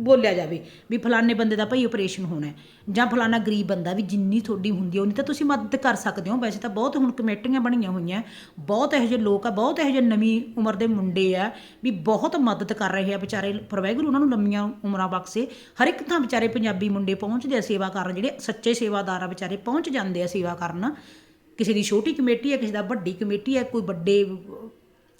ਬੋਲਿਆ ਜਾਵੇ ਵੀ ਫਲਾਣੇ ਬੰਦੇ ਦਾ ਭਾਈ ਆਪਰੇਸ਼ਨ ਹੋਣਾ ਹੈ। ਜਾਂ ਫਲਾਣਾ ਗਰੀਬ ਬੰਦਾ ਵੀ ਜਿੰਨੀ ਤੁਹਾਡੀ ਹੁੰਦੀ ਹੈ, ਉਨੀ ਤਾਂ ਤੁਸੀਂ ਮਦਦ ਕਰ ਸਕਦੇ ਹੋ। ਵੈਸੇ ਤਾਂ ਬਹੁਤ ਹੁਣ ਕਮੇਟੀਆਂ ਬਣੀਆਂ ਹੋਈਆਂ, ਬਹੁਤ ਇਹੋ ਜਿਹੇ ਲੋਕ ਆ, ਬਹੁਤ ਇਹੋ ਜਿਹੇ ਨਵੀਂ ਉਮਰ ਦੇ ਮੁੰਡੇ ਆ, ਵੀ ਬਹੁਤ ਮਦਦ ਕਰ ਰਹੇ ਆ ਵਿਚਾਰੇ। ਪਰਵੈਗੁਰੂ ਉਹਨਾਂ ਨੂੰ ਲੰਮੀਆਂ ਉਮਰਾਂ ਬਖਸ਼ੇ। ਹਰ ਇੱਕ ਥਾਂ ਵਿਚਾਰੇ ਪੰਜਾਬੀ ਮੁੰਡੇ ਪਹੁੰਚਦੇ ਆ ਸੇਵਾ ਕਰਨ, ਜਿਹੜੇ ਸੱਚੇ ਸੇਵਾਦਾਰ ਆ ਵਿਚਾਰੇ ਪਹੁੰਚ ਜਾਂਦੇ ਆ ਸੇਵਾ ਕਰਨ। ਕਿਸੇ ਦੀ ਛੋਟੀ ਕਮੇਟੀ ਹੈ ਕਿਸੇ ਦਾ ਵੱਡੀ ਕਮੇਟੀ ਹੈ ਕੋਈ ਵੱਡੇ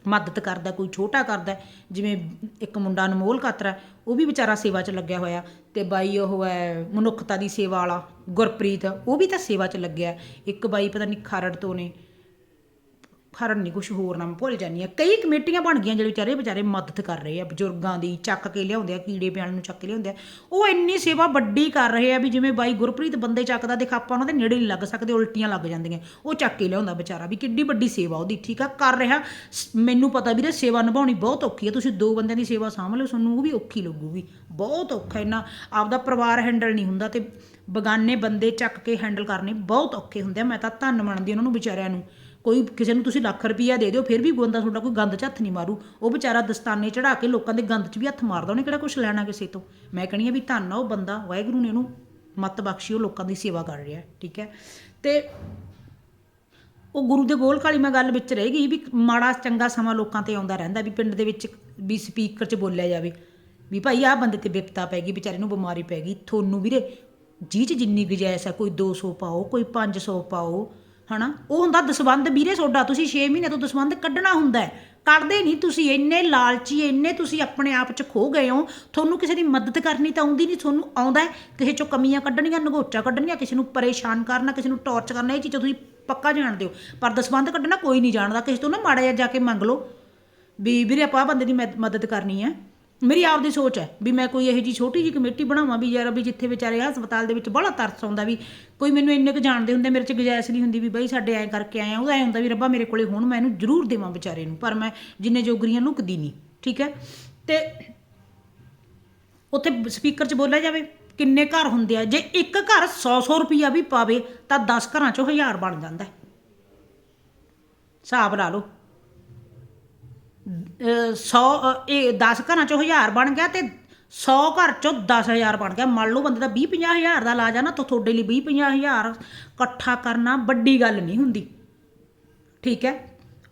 ਮਦਦ ਕਰਦਾ, ਕੋਈ ਛੋਟਾ ਕਰਦਾ, ਜਿਵੇਂ ਇੱਕ ਮੁੰਡਾ ਅਨਮੋਲ ਕਾਤਰਾ, ਉਹ ਵੀ ਵਿਚਾਰਾ ਸੇਵਾ 'ਚ ਲੱਗਿਆ ਹੋਇਆ। ਤੇ ਬਾਈ ਉਹ ਹੈ ਮਨੁੱਖਤਾ ਦੀ ਸੇਵਾ ਵਾਲਾ ਗੁਰਪ੍ਰੀਤ, ਉਹ ਵੀ ਤਾਂ ਸੇਵਾ 'ਚ ਲੱਗਿਆ। ਇੱਕ ਬਾਈ ਪਤਾ ਨਹੀਂ ਖਰੜ ਤੋਂ ਨੇ ਖਰੜ ਨਹੀਂ ਕੁਝ ਹੋਰ ਨਾਮ ਭੁੱਲ ਜਾਂਦੀ ਆ ਕਈ ਕਮੇਟੀਆਂ ਬਣ ਗਈਆਂ ਜਿਹੜੇ ਵਿਚਾਰੇ ਵਿਚਾਰੇ ਮਦਦ ਕਰ ਰਹੇ ਆ, ਬਜ਼ੁਰਗਾਂ ਦੀ ਚੱਕ ਕੇ ਲਿਆਉਂਦੇ ਆ, ਕੀੜੇ ਪਿਆਣ ਨੂੰ ਚੱਕ ਕੇ ਲਿਆਉਂਦੇ ਆ। ਉਹ ਇੰਨੀ ਸੇਵਾ ਵੱਡੀ ਕਰ ਰਹੇ ਆ ਵੀ ਜਿਵੇਂ ਬਾਈ ਗੁਰਪ੍ਰੀਤ ਬੰਦੇ ਚੱਕਦਾ ਦੇਖ, ਆਪਾਂ ਉਹਨਾਂ ਦੇ ਨੇੜੇ ਨਹੀਂ ਲੱਗ ਸਕਦੇ, ਉਲਟੀਆਂ ਲੱਗ ਜਾਂਦੀਆਂ। ਉਹ ਚੱਕ ਕੇ ਲਿਆਉਂਦਾ ਵਿਚਾਰਾ ਵੀ ਕਿੱਡੀ ਵੱਡੀ ਸੇਵਾ ਉਹਦੀ, ਠੀਕ ਆ? ਕਰ ਰਿਹਾ। ਸ- ਮੈਨੂੰ ਪਤਾ ਵੀਰੇ ਸੇਵਾ ਨਿਭਾਉਣੀ ਬਹੁਤ ਔਖੀ ਹੈ ਤੁਸੀਂ ਦੋ ਬੰਦਿਆਂ ਦੀ ਸੇਵਾ ਸਾਂਭ ਲਿਓ, ਤੁਹਾਨੂੰ ਉਹ ਵੀ ਔਖੀ ਲੱਗੂਗੀ। ਬਹੁਤ ਔਖਾ ਇੰਨਾ, ਆਪਦਾ ਪਰਿਵਾਰ ਹੈਂਡਲ ਨਹੀਂ ਹੁੰਦਾ ਤੇ ਬਗਾਨੇ ਬੰਦੇ ਚੱਕ ਕੇ ਹੈਂਡਲ ਕਰਨੇ ਬਹੁਤ ਔਖੇ ਹੁੰਦੇ ਆ। ਮੈਂ ਤਾਂ ਧੰਨ ਮੰਨਦੀ ਉਹਨਾਂ ਨੂੰ ਵਿਚਾਰਿਆਂ ਨੂੰ। ਕੋਈ ਕਿਸੇ ਨੂੰ ਤੁਸੀਂ ਲੱਖ ਰੁਪਈਆ ਦੇ ਦਿਓ, ਫਿਰ ਵੀ ਬੰਦਾ ਤੁਹਾਡਾ ਕੋਈ ਗੰਦ 'ਚ ਹੱਥ ਨਹੀਂ ਮਾਰੂ। ਉਹ ਵਿਚਾਰਾ ਦਸਤਾਨੇ ਚੜਾ ਕੇ ਲੋਕਾਂ ਦੇ ਗੰਦ 'ਚ ਵੀ ਹੱਥ ਮਾਰਦਾ, ਉਹਨੇ ਕਿਹੜਾ ਕੁਝ ਲੈਣਾ ਕਿਸੇ ਤੋਂ? ਮੈਂ ਕਹਿੰਦੀ ਆ ਵੀ ਧੰਨ ਆ ਉਹ ਬੰਦਾ, ਵਾਹਿਗੁਰੂ ਨੇ ਉਹਨੂੰ ਮੱਤ ਬਖਸ਼ੀ, ਉਹ ਲੋਕਾਂ ਦੀ ਸੇਵਾ ਕਰ ਰਿਹਾ, ਠੀਕ ਹੈ? ਤੇ ਉਹ ਗੁਰੂ ਦੇ ਗੋਲ ਕਾਲੀ ਮੈਂ ਗੱਲ ਵਿੱਚ ਰਹਿ ਗਈ ਵੀ ਮਾੜਾ ਚੰਗਾ ਸਮਾਂ ਲੋਕਾਂ ਤੇ ਆਉਂਦਾ ਰਹਿੰਦਾ ਵੀ ਪਿੰਡ ਦੇ ਵਿੱਚ ਵੀ ਸਪੀਕਰ 'ਚ ਬੋਲਿਆ ਜਾਵੇ। ਵੀ ਭਾਈ ਆਹ ਬੰਦੇ ਤੇ ਵਿਪਤਾ ਪੈ ਗਈ, ਵਿਚਾਰੇ ਨੂੰ ਬਿਮਾਰੀ ਪੈ ਗਈ। ਤੁਹਾਨੂੰ ਵੀਰੇ ਜੀ 'ਚ ਜਿੰਨੀ ਗੁਜਾਇਸ਼ ਹੈ ਕੋਈ 200 ਪਾਓ, ਕੋਈ 500 ਪਾਓ ਹਨਾ? ਉਹ ਹੁੰਦਾ ਦਸਵੰਦ ਵੀਰੇ ਸੋਡਾ, ਤੁਸੀਂ 6 ਮਹੀਨੇ ਤੋਂ ਦਸਵੰਦ ਕੱਢਣਾ ਹੁੰਦਾ ਹੈ। ਕੱਢਦੇ ਨਹੀਂ ਤੁਸੀਂ, ਇੰਨੇ ਲਾਲਚੀ, ਇੰਨੇ ਤੁਸੀਂ ਆਪਣੇ ਆਪ 'ਚ ਖੋ ਗਏ ਹੋ। ਤੁਹਾਨੂੰ ਕਿਸੇ ਦੀ ਮਦਦ ਕਰਨੀ ਤਾਂ ਆਉਂਦੀ ਨਹੀਂ, ਤੁਹਾਨੂੰ ਆਉਂਦਾ ਕਿਸੇ 'ਚੋਂ ਕਮੀਆਂ ਕੱਢਣੀਆਂ, ਨਗੋਚਾ ਕੱਢਣੀਆਂ, ਕਿਸੇ ਨੂੰ ਪਰੇਸ਼ਾਨ ਕਰਨਾ, ਕਿਸੇ ਨੂੰ ਟੌਰਚ ਕਰਨਾ, ਇਹ ਚੀਜ਼ਾਂ ਤੁਸੀਂ ਪੱਕਾ ਜਾਣਦੇ ਹੋ। ਪਰ ਦਸਵੰਦ ਕੱਢਣਾ ਕੋਈ ਨਹੀਂ ਜਾਣਦਾ, ਕਿਸੇ ਤੋਂ ਨਾ ਮਾੜਾ ਜਿਹਾ ਜਾ ਕੇ ਮੰਗ ਲਓ। ਵੀ ਵੀਰੇ ਆਪਾਂ ਆਹ ਬੰਦੇ ਦੀ ਮਦ- ਮਦਦ ਕਰਨੀ ਹੈ। ਮੇਰੀ ਆਪਦੀ ਸੋਚ ਹੈ ਵੀ ਮੈਂ ਕੋਈ ਇਹੋ ਜੀ ਛੋਟੀ ਜੀ ਕਮੇਟੀ ਬਣਾਵਾਂ ਵੀ ਯਾਰ ਵੀ ਜਿੱਥੇ ਵਿਚਾਰੇ ਹਸਪਤਾਲ ਦੇ ਵਿੱਚ ਬੜਾ ਤਰਸ ਆਉਂਦਾ ਵੀ ਕੋਈ ਮੈਨੂੰ ਇੰਨੇ ਕੁ ਜਾਣਦੇ ਹੁੰਦੇ, ਮੇਰੇ ਚ ਗੁਜਾਇਸ਼ ਨਹੀਂ ਹੁੰਦੀ ਵੀ ਬਈ ਸਾਡੇ ਐਂ ਕਰਕੇ ਆਏ ਆ ਉਹਦਾ ਐਂ ਹੁੰਦਾ ਵੀ ਰੱਬਾ ਮੇਰੇ ਕੋਲੇ ਹੁਣ ਮੈਂ ਇਹਨੂੰ ਜ਼ਰੂਰ ਦੇਵਾਂ ਵਿਚਾਰੇ ਨੂੰ, ਪਰ ਮੈਂ ਜਿੰਨੇ ਜੋਗਰੀਆਂ ਲੁਕਦੀ ਨਹੀਂ, ਠੀਕ ਹੈ? ਤੇ ਉੱਥੇ ਸਪੀਕਰ 'ਚ ਬੋਲਿਆ ਜਾਵੇ, ਕਿੰਨੇ ਘਰ ਹੁੰਦੇ ਆ, ਜੇ ਇੱਕ ਘਰ 100-100 ਰੁਪਿਆ ਵੀ ਪਾਵੇ ਤਾਂ 10 ਘਰਾਂ 'ਚੋਂ 1000 ਬਣ ਜਾਂਦਾ ਹੈ। ਹਿਸਾਬ ਲਾ ਲਓ। 100 ਇਹ 10 ਘਰਾਂ ਚੋਂ 1000 ਬਣ ਗਿਆ ਤੇ 100 ਘਰ ਚੋਂ 10000 ਬਣ ਗਿਆ। ਮੰਨ ਲਓ ਬੰਦੇ ਦਾ 20 50000 ਦਾ ਇਲਾਜ ਆ ਨਾ, ਤਾਂ ਤੁਹਾਡੇ ਲਈ 20 50000 ਇਕੱਠਾ ਕਰਨਾ ਵੱਡੀ ਗੱਲ ਨਹੀਂ ਹੁੰਦੀ। ਠੀਕ ਹੈ?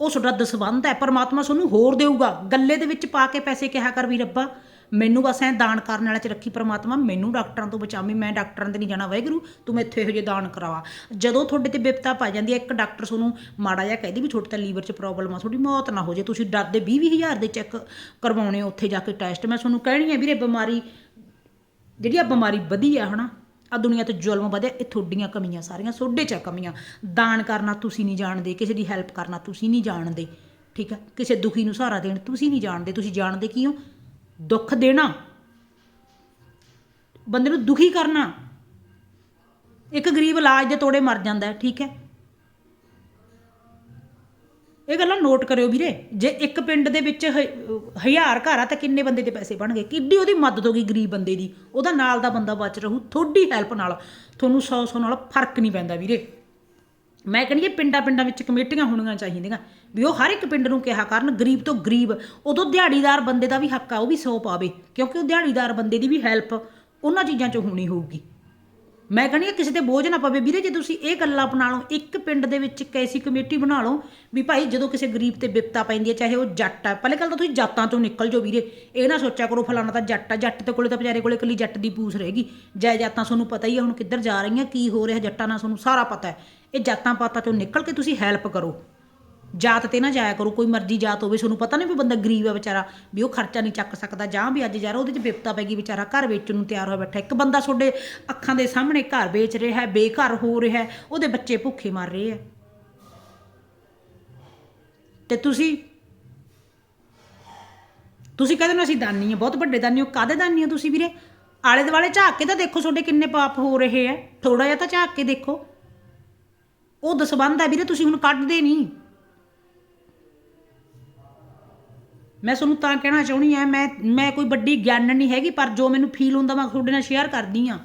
ਉਹ ਤੁਹਾਡਾ ਦਸਵੰਧ ਹੈ, ਪਰਮਾਤਮਾ ਤੁਹਾਨੂੰ ਹੋਰ ਦੇਊਗਾ। ਗੱਲੇ ਦੇ ਵਿੱਚ ਪਾ ਕੇ ਪੈਸੇ ਕਿਹਾ ਕਰ ਵੀ ਰੱਬਾ। ਮੈਨੂੰ ਬਸ ਐ ਦਾਨ ਕਰਨ ਵਾਲਾ ਚ ਰੱਖੀ ਪਰਮਾਤਮਾ, ਮੈਨੂੰ ਡਾਕਟਰਾਂ ਤੋਂ ਬਚਾਵੀਂ ਮੈਂ ਡਾਕਟਰਾਂ ਦੇ ਨਹੀਂ ਜਾਣਾ, ਵਾਹਿਗੁਰੂ, ਤੂੰ ਮੈਥੋਂ ਇਹੋ ਜਿਹੇ ਦਾਨ ਕਰਾਵਾ। ਜਦੋਂ ਤੁਹਾਡੇ ਤੇ ਬਿਪਤਾ ਪਾ ਜਾਂਦੀ ਹੈ, ਇੱਕ ਡਾਕਟਰ ਤੁਹਾਨੂੰ ਮਾੜਾ ਜਿਹਾ ਕਹਿਦੀ ਵੀ ਤੁਹਾਡੇ ਤਾਂ ਲੀਵਰ 'ਚ ਪ੍ਰੋਬਲਮ ਆ, ਤੁਹਾਡੀ ਮੌਤ ਨਾ ਹੋ ਜੇ ਤੁਸੀਂ ਡਰਦੇ 20 ਵੀਹ ਹਜ਼ਾਰ ਦੇ ਚੈੱਕ ਕਰਵਾਉਣੇ ਹੋ ਉੱਥੇ ਜਾ ਕੇ ਟੈਸਟ। ਮੈਂ ਤੁਹਾਨੂੰ ਕਹਿਣੀ ਹੈ ਵੀਰੇ, ਬਿਮਾਰੀ, ਜਿਹੜੀ ਆ ਬਿਮਾਰੀ ਵਧੀ ਆ, ਹਨਾ ਆ ਦੁਨੀਆ ਤੇ ਜ਼ੁਲਮ ਵਧਿਆ, ਇਹ ਤੁਹਾਡੀਆਂ ਕਮੀਆਂ ਸਾਰੀਆਂ ਸੋਡੇ ਚ ਕਮੀਆਂ। ਦਾਨ ਕਰਨਾ ਤੁਸੀਂ ਨਹੀਂ ਜਾਣਦੇ, ਕਿਸੇ ਦੀ ਹੈਲਪ ਕਰਨਾ ਤੁਸੀਂ ਨਹੀਂ ਜਾਣਦੇ, ਠੀਕ ਆ? ਕਿਸੇ ਦੁਖੀ ਨੂੰ ਸਹਾਰਾ ਦੇਣ ਤੁਸੀਂ ਨਹੀਂ ਜਾਣਦੇ, ਤੁਸੀਂ ਜਾਣਦੇ ਕੀ ਹੋ? ਦੁੱਖ ਦੇਣਾ, ਬੰਦੇ ਨੂੰ ਦੁਖੀ ਕਰਨਾ, ਇੱਕ ਗਰੀਬ ਇਲਾਜ ਦੇ ਤੋੜੇ ਮਰ ਜਾਂਦਾ ਹੈ, ਠੀਕ ਹੈ। ਇਹ ਗੱਲਾਂ ਨੋਟ ਕਰਿਓ ਵੀਰੇ, ਜੇ ਇੱਕ ਪਿੰਡ ਦੇ ਵਿੱਚ ਹ- ਹਜ਼ਾਰ ਘਰ ਆ ਤਾਂ ਕਿੰਨੇ ਬੰਦੇ ਦੇ ਪੈਸੇ ਬਣ ਗਏ ਕਿੱਡੀ ਉਹਦੀ ਮਦਦ ਹੋ ਗਈ ਗਰੀਬ ਬੰਦੇ ਦੀ, ਉਹਦਾ ਨਾਲ ਦਾ ਬੰਦਾ ਬਚ ਰਹੂ ਤੁਹਾਡੀ ਹੈਲਪ ਨਾਲ, ਤੁਹਾਨੂੰ 100 100 ਨਾਲ ਫ਼ਰਕ ਨਹੀਂ ਪੈਂਦਾ ਵੀਰੇ। ਮੈਂ ਕਹਿੰਦੀ ਹਾਂ ਪਿੰਡਾਂ ਪਿੰਡਾਂ ਵਿੱਚ ਕਮੇਟੀਆਂ ਹੋਣੀਆਂ ਚਾਹੀਦੀਆਂ ਵੀ ਉਹ ਹਰ ਇੱਕ ਪਿੰਡ ਨੂੰ ਕਿਹਾ ਕਰਨ, ਗਰੀਬ ਤੋਂ ਗਰੀਬ। ਉਦੋਂ ਦਿਹਾੜੀਦਾਰ ਬੰਦੇ ਦਾ ਵੀ ਹੱਕ ਆ, ਉਹ ਵੀ ਸੌ ਪਾਵੇ, ਕਿਉਂਕਿ ਉਹ ਦਿਹਾੜੀਦਾਰ ਬੰਦੇ ਦੀ ਵੀ ਹੈਲਪ ਉਹਨਾਂ ਚੀਜ਼ਾਂ 'ਚ ਹੋਣੀ ਹੋਊਗੀ। ਮੈਂ ਕਹਿੰਦੀ ਹਾਂ ਕਿਸੇ ਤੇ ਬੋਝ ਨਾ ਪਵੇ। ਵੀਰੇ, ਜੇ ਤੁਸੀਂ ਇਹ ਗੱਲਾਂ ਅਪਣਾ ਲਓ ਇੱਕ ਪਿੰਡ ਦੇ ਵਿੱਚ ਇੱਕ ਐਸੀ ਕਮੇਟੀ ਬਣਾ ਲਓ ਵੀ ਭਾਈ ਜਦੋਂ ਕਿਸੇ ਗਰੀਬ ਤੇ ਵਿਪਤਾ ਪੈਂਦੀ ਹੈ, ਚਾਹੇ ਉਹ ਜੱਟ ਹੈ ਪਹਿਲੇ ਗੱਲ ਤਾਂ ਤੁਸੀਂ ਜਾਤਾਂ ਤੋਂ ਨਿਕਲ ਜਾਓ ਵੀਰੇ। ਇਹ ਨਾ ਸੋਚਿਆ ਕਰੋ, ਫਲਾਣਾ ਤਾਂ ਜੱਟ ਆ, ਜੱਟ ਦੇ ਕੋਲੇ ਤਾਂ ਵਿਚਾਰੇ ਕੋਲੇ ਇਕੱਲੀ ਜੱਟ ਦੀ ਪੂਛ ਰਹੇਗੀ। ਜੈ ਜਾਤਾਂ ਤੁਹਾਨੂੰ ਪਤਾ ਹੀ ਹੈ ਹੁਣ ਕਿੱਧਰ ਜਾ ਰਹੀਆਂ, ਕੀ ਹੋ ਰਿਹਾ, ਜੱਟਾਂ ਨਾਲ ਤੁਹਾਨੂੰ ਸਾਰਾ ਪਤਾ ਹੈ। ਇਹ ਜਾਤਾਂ ਪਾਤਾਂ ਤੋਂ ਨਿਕਲ ਕੇ ਤੁਸੀਂ ਹੈਲਪ ਕਰੋ। ਜਾਤ ਤੇ ਨਾ ਜਾਇਆ ਕਰੋ, ਕੋਈ ਮਰਜ਼ੀ ਜਾਤ ਹੋਵੇ, ਤੁਹਾਨੂੰ ਪਤਾ ਨਹੀਂ ਵੀ ਬੰਦਾ ਗਰੀਬ ਹੈ ਵਿਚਾਰਾ, ਵੀ ਉਹ ਖਰਚਾ ਨਹੀਂ ਚੱਕ ਸਕਦਾ, ਜਾਂ ਵੀ ਅੱਜ ਯਾਰ ਉਹਦੇ 'ਚ ਬਿਪਤਾ ਪੈ ਗਈ, ਵਿਚਾਰਾ ਘਰ ਵੇਚਣ ਨੂੰ ਤਿਆਰ ਹੋਇਆ ਬੈਠਾ, ਇੱਕ ਬੰਦਾ ਤੁਹਾਡੇ ਅੱਖਾਂ ਦੇ ਸਾਹਮਣੇ ਘਰ ਵੇਚ ਰਿਹਾ ਹੈ, ਬੇਘਰ ਹੋ ਰਿਹਾ ਹੈ, ਉਹਦੇ ਬੱਚੇ ਭੁੱਖੇ ਮਰ ਰਹੇ ਹੈ ਤੇ ਤੁਸੀਂ ਤੁਸੀਂ ਕਹਿੰਦੇ ਹੋ ਅਸੀਂ ਦਾਨੀ ਆ, ਬਹੁਤ ਵੱਡੇ ਦਾਨੀ ਹੋ ਕਾਦੇ ਦਾਨੀ ਹੋ ਤੁਸੀਂ ਵੀਰੇ? ਆਲੇ ਦੁਆਲੇ ਝਾਕ ਕੇ ਤਾਂ ਦੇਖੋ ਤੁਹਾਡੇ ਕਿੰਨੇ ਪਾਪ ਹੋ ਰਹੇ ਹੈ ਥੋੜਾ ਜਿਹਾ ਤਾਂ ਝਾਕ ਕੇ ਦੇਖੋ। ਉਹ ਦਸਬੰਦ ਹੈ ਵੀਰੇ, ਤੁਸੀਂ ਹੁਣ ਕੱਢਦੇ ਨਹੀਂ। ਮੈਂ ਤੁਹਾਨੂੰ ਤਾਂ ਕਹਿਣਾ ਚਾਹੁੰਦੀ ਆ ਮੈਂ ਮੈਂ ਕੋਈ ਵੱਡੀ ਗਿਆਨ ਨਹੀਂ ਹੈਗੀ, ਪਰ ਜੋ ਮੈਨੂੰ ਫੀਲ ਹੁੰਦਾ ਮੈਂ ਤੁਹਾਡੇ ਨਾਲ ਸ਼ੇਅਰ ਕਰਦੀ ਆ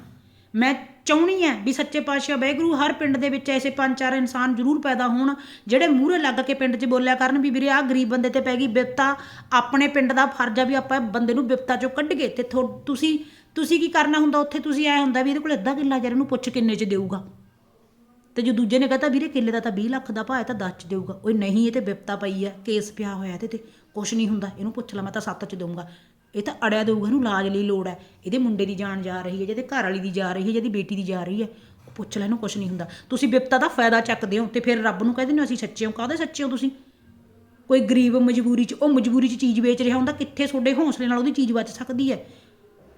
ਮੈਂ ਚਾਹੁੰਦੀ ਆ ਵੀ ਸੱਚੇ ਪਾਤਸ਼ਾਹ ਵਾਹਿਗੁਰੂ ਹਰ ਪਿੰਡ ਦੇ ਵਿੱਚ ਐਸੇ ਪੰਜ ਚਾਰ ਇਨਸਾਨ ਜ਼ਰੂਰ ਪੈਦਾ ਹੋਣ, ਜਿਹੜੇ ਮੂਹਰੇ ਲੱਗ ਕੇ ਪਿੰਡ 'ਚ ਬੋਲਿਆ ਕਰਨ ਵੀ ਵੀਰੇ ਆਹ ਗਰੀਬ ਬੰਦੇ ਤੇ ਪੈ ਗਈ ਬਿਪਤਾ, ਆਪਣੇ ਪਿੰਡ ਦਾ ਫਰਜ਼ ਆ ਵੀ ਆਪਾਂ ਬੰਦੇ ਨੂੰ ਬਿਪਤਾ 'ਚੋਂ ਕੱਢ ਕੇ ਤੇ ਥੋ- ਤੁਸੀਂ ਤੁਸੀਂ ਕੀ ਕਰਨਾ ਹੁੰਦਾ ਉੱਥੇ? ਤੁਸੀਂ ਐ ਹੁੰਦਾ ਵੀ ਇਹਦੇ ਕੋਲ ਅੱਧਾ ਕਿੱਲਾ ਜਰ ਇਹਨੂੰ ਪੁੱਛ ਕਿੰਨੇ 'ਚ ਦੇਊਗਾ। ਤੇ ਜੋ ਦੂਜੇ ਨੇ ਕਹਤਾ, ਵੀਰੇ ਕਿੱਲੇ ਦਾ ਤਾਂ 20 ਲੱਖ ਦਾ ਭਾਅ ਹੈ ਤਾਂ 10 ਚ ਦੇਊਗਾ। ਓਏ ਨਹੀਂ, ਇਹ ਤੇ ਬਿਪਤਾ ਪਈ ਹੈ ਕੇਸ ਪਿਆ ਹੋਇਆ ਇਹਦੇ ਤੇ। ਕੁਛ ਨਹੀਂ ਹੁੰਦਾ, ਇਹਨੂੰ ਪੁੱਛ ਲੈ, ਮੈਂ ਤਾਂ ਸੱਤ ਚ ਦਊਂਗਾ। ਇਹ ਤਾਂ ਅੜਿਆ ਦੇਊਗਾ, ਇਹਨੂੰ ਇਲਾਜ ਲਈ ਲੋੜ ਹੈ। ਇਹਦੇ ਮੁੰਡੇ ਦੀ ਜਾਨ ਜਾ ਰਹੀ ਹੈ, ਜਿਹਦੇ ਘਰ ਵਾਲੀ ਦੀ ਜਾ ਰਹੀ ਹੈ, ਜਿਹਦੀ ਬੇਟੀ ਦੀ ਜਾ ਰਹੀ ਹੈ। ਉਹ ਪੁੱਛ ਲੈ, ਇਹਨੂੰ ਕੁਛ ਨਹੀਂ ਹੁੰਦਾ। ਤੁਸੀਂ ਵਿਪਤਾ ਦਾ ਫਾਇਦਾ ਚੱਕਦੇ ਹੋ ਤੇ ਫਿਰ ਰੱਬ ਨੂੰ ਕਹਿ ਦਿੰਦੇ ਹੋ, ਅਸੀਂ ਸੱਚੇ ਹਾਂ। ਕਾਹਦੇ ਸੱਚੇ ਹੋ ਤੁਸੀਂ? ਕੋਈ ਗਰੀਬ ਮਜਬੂਰੀ 'ਚ, ਉਹ ਮਜਬੂਰੀ 'ਚ ਚੀਜ਼ ਵੇਚ ਰਿਹਾ ਹੁੰਦਾ, ਕਿੱਥੇ ਤੁਹਾਡੇ ਹੌਸਲੇ ਨਾਲ ਉਹਦੀ ਚੀਜ਼ ਬਚ ਸਕਦੀ ਹੈ?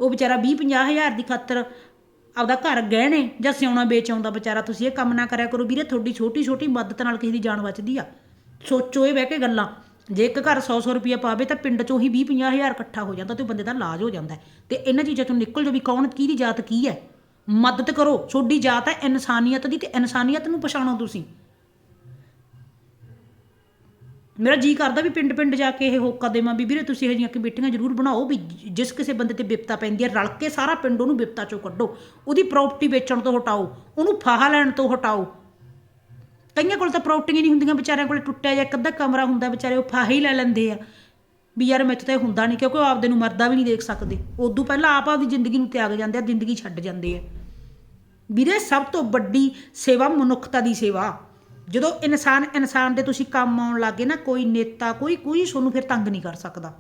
ਉਹ ਵਿਚਾਰਾ 20 50 ਹਜ਼ਾਰ ਦੀ ਖਾਤਰ ਆਪਦਾ ਘਰ ਗਹਿਣੇ ਜਾਂ ਸਿਉਣਾ ਵੇਚ ਆਉਂਦਾ ਵਿਚਾਰਾ, ਤੁਸੀਂ ਇਹ ਕੰਮ ਨਾ ਕਰਿਆ ਕਰੋ। ਵੀਰੇ, ਤੁਹਾਡੀ ਛੋਟੀ ਛੋਟੀ ਮਦਦ ਨਾਲ ਕਿਸੇ ਦੀ ਜਾਨ ਬਚਦੀ ਆ। ਸੋਚੋ ਇਹ ਬਹਿ ਕੇ ਗੱਲਾਂ। ਜੇ ਇੱਕ ਘਰ 100 100 ਰੁਪਇਆ ਪਾਵੇ ਤਾਂ ਪਿੰਡ ਚੋਂ ਹੀ 20 50 ਹਜ਼ਾਰ ਇਕੱਠਾ ਹੋ ਜਾਂਦਾ ਤੇ ਉਹ ਬੰਦੇ ਦਾ ਇਲਾਜ ਹੋ ਜਾਂਦਾ ਹੈ। ਤੇ ਇਹਨਾਂ ਚੀਜ਼ਾਂ ਚੋਂ ਨਿਕਲ ਜੋ ਵੀ ਕੌਣ ਕਿਹਦੀ ਜਾਤ ਕੀ ਹੈ। ਮਦਦ ਕਰੋ। ਤੁਹਾਡੀ ਜਾਤ ਹੈ ਇਨਸਾਨੀਅਤ ਦੀ ਤੇ ਇਨਸਾਨੀਅਤ ਨੂੰ ਪਛਾਣੋ ਤੁਸੀਂ। ਮੇਰਾ ਜੀ ਕਰਦਾ ਵੀ ਪਿੰਡ ਪਿੰਡ ਜਾ ਕੇ ਇਹ ਹੋਕਾ ਦੇਵਾਂ ਵੀ ਵੀਰੇ ਤੁਸੀਂ ਇਹ ਜਿਹੀਆਂ ਕਮੇਟੀਆਂ ਜ਼ਰੂਰ ਬਣਾਓ ਵੀ ਜ- ਜਿਸ ਕਿਸੇ ਬੰਦੇ ਤੇ ਬਿਪਤਾ ਪੈਂਦੀ ਹੈ ਰਲ ਕੇ ਸਾਰਾ ਪਿੰਡ ਉਹਨੂੰ ਬਿਪਤਾ ਚੋਂ ਕੱਢੋ। ਉਹਦੀ ਪ੍ਰਾਪਰਟੀ ਵੇਚਣ ਤੋਂ ਹਟਾਓ। ਉਹਨੂੰ ਫਾਹਾ ਲੈਣ ਤੋਂ ਹਟਾਓ। ਕਈਆਂ ਕੋਲ ਤਾਂ ਪ੍ਰਾਪਰਟੀਆਂ ਨਹੀਂ ਹੁੰਦੀਆਂ, ਵਿਚਾਰਿਆਂ ਕੋਲ ਟੁੱਟਿਆ ਜਾਂ ਇੱਕ ਅੱਧਾ ਕਮਰਾ ਹੁੰਦਾ, ਵਿਚਾਰੇ ਉਹ ਫਾਹਾ ਹੀ ਲੈ ਲੈਂਦੇ ਆ। ਵੀ ਯਾਰ ਮੈਥੋਂ ਤਾਂ ਇਹ ਹੁੰਦਾ ਨਹੀਂ, ਕਿਉਂਕਿ ਉਹ ਆਪਦੇ ਨੂੰ ਮਰਦਾ ਵੀ ਨਹੀਂ ਦੇਖ ਸਕਦੇ। ਉਦੋਂ ਪਹਿਲਾਂ ਆਪ ਆਪਦੀ ਜ਼ਿੰਦਗੀ ਨੂੰ ਤਿਆਗ ਜਾਂਦੇ ਆ, ਜ਼ਿੰਦਗੀ ਛੱਡ ਜਾਂਦੇ ਆ। ਵੀਰੇ, ਸਭ ਤੋਂ ਵੱਡੀ ਸੇਵਾ ਮਨੁੱਖਤਾ ਦੀ ਸੇਵਾ। ਜਦੋਂ ਇਨਸਾਨ ਇਨਸਾਨ ਦੇ ਤੁਸੀਂ ਕੰਮ ਆਉਣ ਲੱਗੇ ਨਾ, ਕੋਈ ਨੇਤਾ, ਕੋਈ ਕੋਈ ਤੁਹਾਨੂੰ ਫਿਰ ਤੰਗ ਨਹੀਂ ਕਰ ਸਕਦਾ।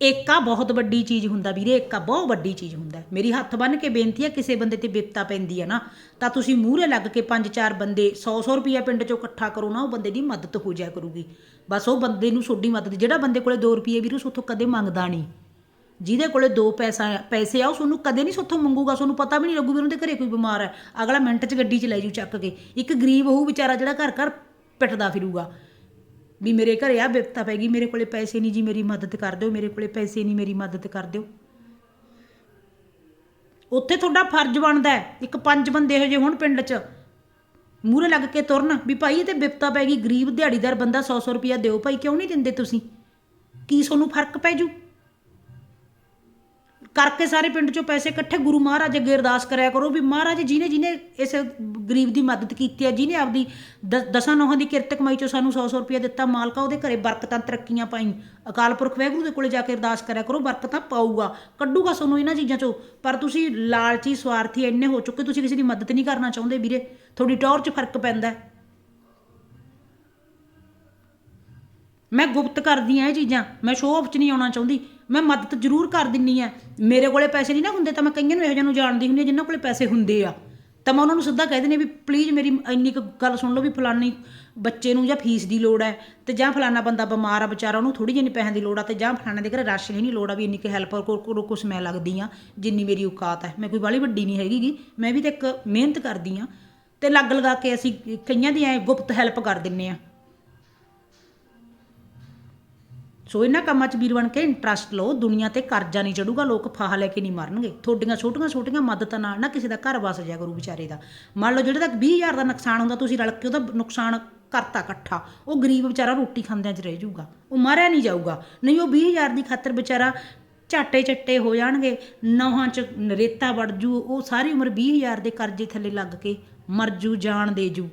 ਏਕਾ ਬਹੁਤ ਵੱਡੀ ਚੀਜ਼ ਹੁੰਦਾ ਵੀਰੇ, ਏਕਾ ਬਹੁਤ ਵੱਡੀ ਚੀਜ਼ ਹੁੰਦਾ ਮੇਰੀ ਹੱਥ ਬੰਨ ਕੇ ਬੇਨਤੀ ਹੈ, ਕਿਸੇ ਬੰਦੇ ਤੇ ਬਿਪਤਾ ਪੈਂਦੀ ਹੈ ਨਾ, ਤਾਂ ਤੁਸੀਂ ਮੂਹਰੇ ਲੱਗ ਕੇ ਪੰਜ ਚਾਰ ਬੰਦੇ 100-100 ਰੁਪਿਆ ਪਿੰਡ ਚੋਂ ਇਕੱਠਾ ਕਰੋ ਨਾ, ਉਹ ਬੰਦੇ ਦੀ ਮਦਦ ਹੋ ਜਾਇਆ ਕਰੂਗੀ। ਬਸ ਉਹ ਬੰਦੇ ਨੂੰ ਛੋਡੀ ਮਦਦ, ਜਿਹੜਾ ਬੰਦੇ ਕੋਲੇ 2 ਰੁਪਏ ਵੀਰੇ ਉਥੋਂ ਕਦੇ ਮੰਗਦਾ ਨਹੀਂ। ਜਿਹਦੇ ਕੋਲੇ 2 ਪੈਸਾ, ਪੈਸੇ ਆ ਉਸ ਤੁਹਾਨੂੰ ਕਦੇ ਨਹੀਂ ਸੁੱਥੋਂ ਮੰਗੂਗਾ ਤੁਹਾਨੂੰ ਪਤਾ ਵੀ ਨਹੀਂ ਲੱਗੂ ਵੀ ਉਹਨਾਂ ਘਰੇ ਕੋਈ ਬਿਮਾਰ ਹੈ। ਅਗਲਾ ਮਿੰਟ 'ਚ ਗੱਡੀ 'ਚ ਲੈ ਜੂ ਚੱਕ ਕੇ। ਇੱਕ ਗਰੀਬ ਹੋਊ, ਵਿਚਾਰਾ ਜਿਹੜਾ ਘਰ ਘਰ ਪਿੱਟਦਾ ਫਿਰੂਗਾ। ਵੀ ਮੇਰੇ ਘਰੇ ਆ ਬਿਪਤਾ ਪੈ ਗਈ, ਮੇਰੇ ਕੋਲੇ ਪੈਸੇ ਨਹੀਂ ਜੀ, ਮੇਰੀ ਮਦਦ ਕਰ ਦਿਓ, ਮੇਰੇ ਕੋਲੇ ਪੈਸੇ ਨਹੀਂ, ਮੇਰੀ ਮਦਦ ਕਰ ਦਿਓ। ਉੱਥੇ ਤੁਹਾਡਾ ਫਰਜ਼ ਬਣਦਾ ਹੈ, ਇੱਕ ਪੰਜ ਬੰਦੇ ਇਹੋ ਜਿਹੇ ਹੁਣ ਪਿੰਡ 'ਚ। ਮੂਹਰੇ ਲੱਗ ਕੇ ਤੁਰਨ ਵੀ ਭਾਈ ਇਹ ਤੇ ਬਿਪਤਾ ਪੈ ਗਈ, ਗਰੀਬ ਦਿਹਾੜੀਦਾਰ ਬੰਦਾ 100-100 ਰੁਪਿਆ ਦਿਓ, ਭਾਈ ਕਿਉਂ ਨਹੀਂ ਦਿੰਦੇ ਤੁਸੀਂ? ਕੀ ਤੁਹਾਨੂੰ ਫ਼ਰਕ ਪੈ ਜੂ? ਕਰਕੇ ਸਾਰੇ ਪਿੰਡ ਚੋਂ ਪੈਸੇ ਇਕੱਠੇ ਗੁਰੂ ਮਹਾਰਾਜ ਅੱਗੇ ਅਰਦਾਸ ਕਰਿਆ ਕਰੋ ਵੀ ਮਹਾਰਾਜ ਜਿਹਨੇ ਜਿਹਨੇ ਇਸ ਗਰੀਬ ਦੀ ਮਦਦ ਕੀਤੀ ਹੈ, ਜਿਹਨੇ ਆਪਦੀ ਦਸਾਂ ਨੋਹਾਂ ਦੀ ਕਿਰਤ ਕਮਾਈ ਚੋਂ ਸਾਨੂੰ 100-100 ਰੁਪਇਆ ਦਿੱਤਾ, ਮਾਲਕਾ ਉਹਦੇ ਘਰੇ ਬਰਕਤਾਂ ਤਰੱਕੀਆਂ ਪਾਈ ਅਕਾਲ ਪੁਰਖ ਵਾਹਿਗੁਰੂ ਦੇ ਕੋਲੇ ਜਾ ਕੇ ਅਰਦਾਸ ਕਰਿਆ ਕਰੋ, ਬਰਕਤਾਂ ਪਾਊਗਾ, ਕੱਢੂਗਾ ਤੁਹਾਨੂੰ ਇਹਨਾਂ ਚੀਜ਼ਾਂ ਚੋਂ। ਪਰ ਤੁਸੀਂ ਲਾਲਚੀ, ਸਵਾਰਥੀ ਇੰਨੇ ਹੋ ਚੁੱਕੇ, ਤੁਸੀਂ ਕਿਸੇ ਦੀ ਮਦਦ ਨਹੀਂ ਕਰਨਾ ਚਾਹੁੰਦੇ ਵੀਰੇ। ਤੁਹਾਡੀ ਟੌਰ 'ਚ ਫ਼ਰਕ ਪੈਂਦਾ ਮੈਂ ਗੁਪਤ ਕਰਦੀ ਆ ਇਹ ਚੀਜ਼ਾਂ, ਮੈਂ ਸ਼ੋਅ ਆਫ ਚ ਨਹੀਂ ਆਉਣਾ ਚਾਹੁੰਦੀ। ਮੈਂ ਮਦਦ ਜ਼ਰੂਰ ਕਰ ਦਿੰਨੀ ਆ। ਮੇਰੇ ਕੋਲੇ ਪੈਸੇ ਨਹੀਂ ਨਾ ਹੁੰਦੇ, ਤਾਂ ਮੈਂ ਕਈਆਂ ਨੂੰ ਇਹੋ ਜਿਹਾ ਨੂੰ ਜਾਣਦੀ ਹੁੰਦੀ ਹਾਂ ਜਿਨ੍ਹਾਂ ਕੋਲੇ ਪੈਸੇ ਹੁੰਦੇ ਆ। ਤਾਂ ਮੈਂ ਉਹਨਾਂ ਨੂੰ ਸਿੱਧਾ ਕਹਿ ਦਿੰਦੀ ਹਾਂ ਵੀ ਪਲੀਜ਼ ਮੇਰੀ ਇੰਨੀ ਕੁ ਗੱਲ ਸੁਣ ਲਓ ਵੀ ਫਲਾਨੀ ਬੱਚੇ ਨੂੰ ਜਾਂ ਫੀਸ ਦੀ ਲੋੜ ਹੈ ਤੇ ਜਾਂ ਫਲਾਨਾ ਬੰਦਾ ਬਿਮਾਰ ਆ ਵਿਚਾਰਾ, ਉਹਨੂੰ ਥੋੜੀ ਜਿਹੀ ਪੈਸਿਆਂ ਦੀ ਲੋੜ ਆ ਤੇ ਜਾਂ ਫਲਾਣੇ ਦੇ ਘਰ ਰਾਸ਼ਨ ਹੀ ਨਹੀਂ ਲੋੜ ਆ ਵੀ ਇੰਨੀ ਕੁ ਹੈਲਪਰ ਕਰੋ ਕੁਛ ਮੈਂ ਲੱਗਦੀ ਆ, ਜਿੰਨੀ ਮੇਰੀ ਔਕਾਤ ਹੈ। ਮੈਂ ਕੋਈ ਬਾਹਲੀ ਵੱਡੀ ਨਹੀਂ ਹੈਗੀਗੀ ਮੈਂ ਵੀ ਤਾਂ ਇੱਕ ਮਿਹਨਤ ਕਰਦੀ ਆ। ਤੇ ਲੱਗ ਲਗਾ ਕੇ ਅਸੀਂ ਕਈਆਂ ਦੀ ਐ ਗੁਪਤ ਹੈਲਪ ਕਰ ਦਿੰਨੇ ਆ। ਸੋ ਇਹਨਾਂ ਕੰਮਾਂ 'ਚ ਵੀਰ ਬਣ ਕੇ ਇੰਟਰਸਟ ਲਓ, ਦੁਨੀਆ ਤੇ ਕਰਜ਼ਾ ਨਹੀਂ ਚੜੂਗਾ, ਲੋਕ ਫਾਹਾ ਲੈ ਕੇ ਨਹੀਂ ਮਰਨਗੇ। ਤੁਹਾਡੀਆਂ ਛੋਟੀਆਂ ਛੋਟੀਆਂ ਮਦਦਾਂ ਨਾਲ ਨਾ ਕਿਸੇ ਦਾ ਘਰ ਵਸ ਜਾ ਕਰੂ ਵਿਚਾਰੇ ਦਾ। ਮੰਨ ਲਓ ਜਿਹੜੇ ਦਾ 20000 ਦਾ ਨੁਕਸਾਨ ਹੁੰਦਾ, ਤੁਸੀਂ ਰਲ ਕੇ ਉਹਦਾ ਨੁਕਸਾਨ ਕਰਤਾ ਇਕੱਠਾ, ਉਹ ਗਰੀਬ ਵਿਚਾਰਾ ਰੋਟੀ ਖਾਂਦਿਆਂ 'ਚ ਰਹਿ ਜਾਊਗਾ। ਉਹ ਮਾਰਿਆ ਨਹੀਂ ਜਾਊਗਾ। ਨਹੀਂ, ਉਹ 20000 ਦੀ ਖਾਤਰ ਵਿਚਾਰਾ ਝਾਟੇ ਚੱਟੇ ਹੋ ਜਾਣਗੇ ਨੌਹਾਂ 'ਚ ਰੇਤਾ ਵੜ ਜੂ, ਉਹ ਸਾਰੀ ਉਮਰ 20000 ਦੇ ਕਰਜ਼ੇ ਥੱਲੇ ਲੱਗ ਕੇ ਮਰ ਜੂ ਜਾਣ ਦੇ ਜੂ।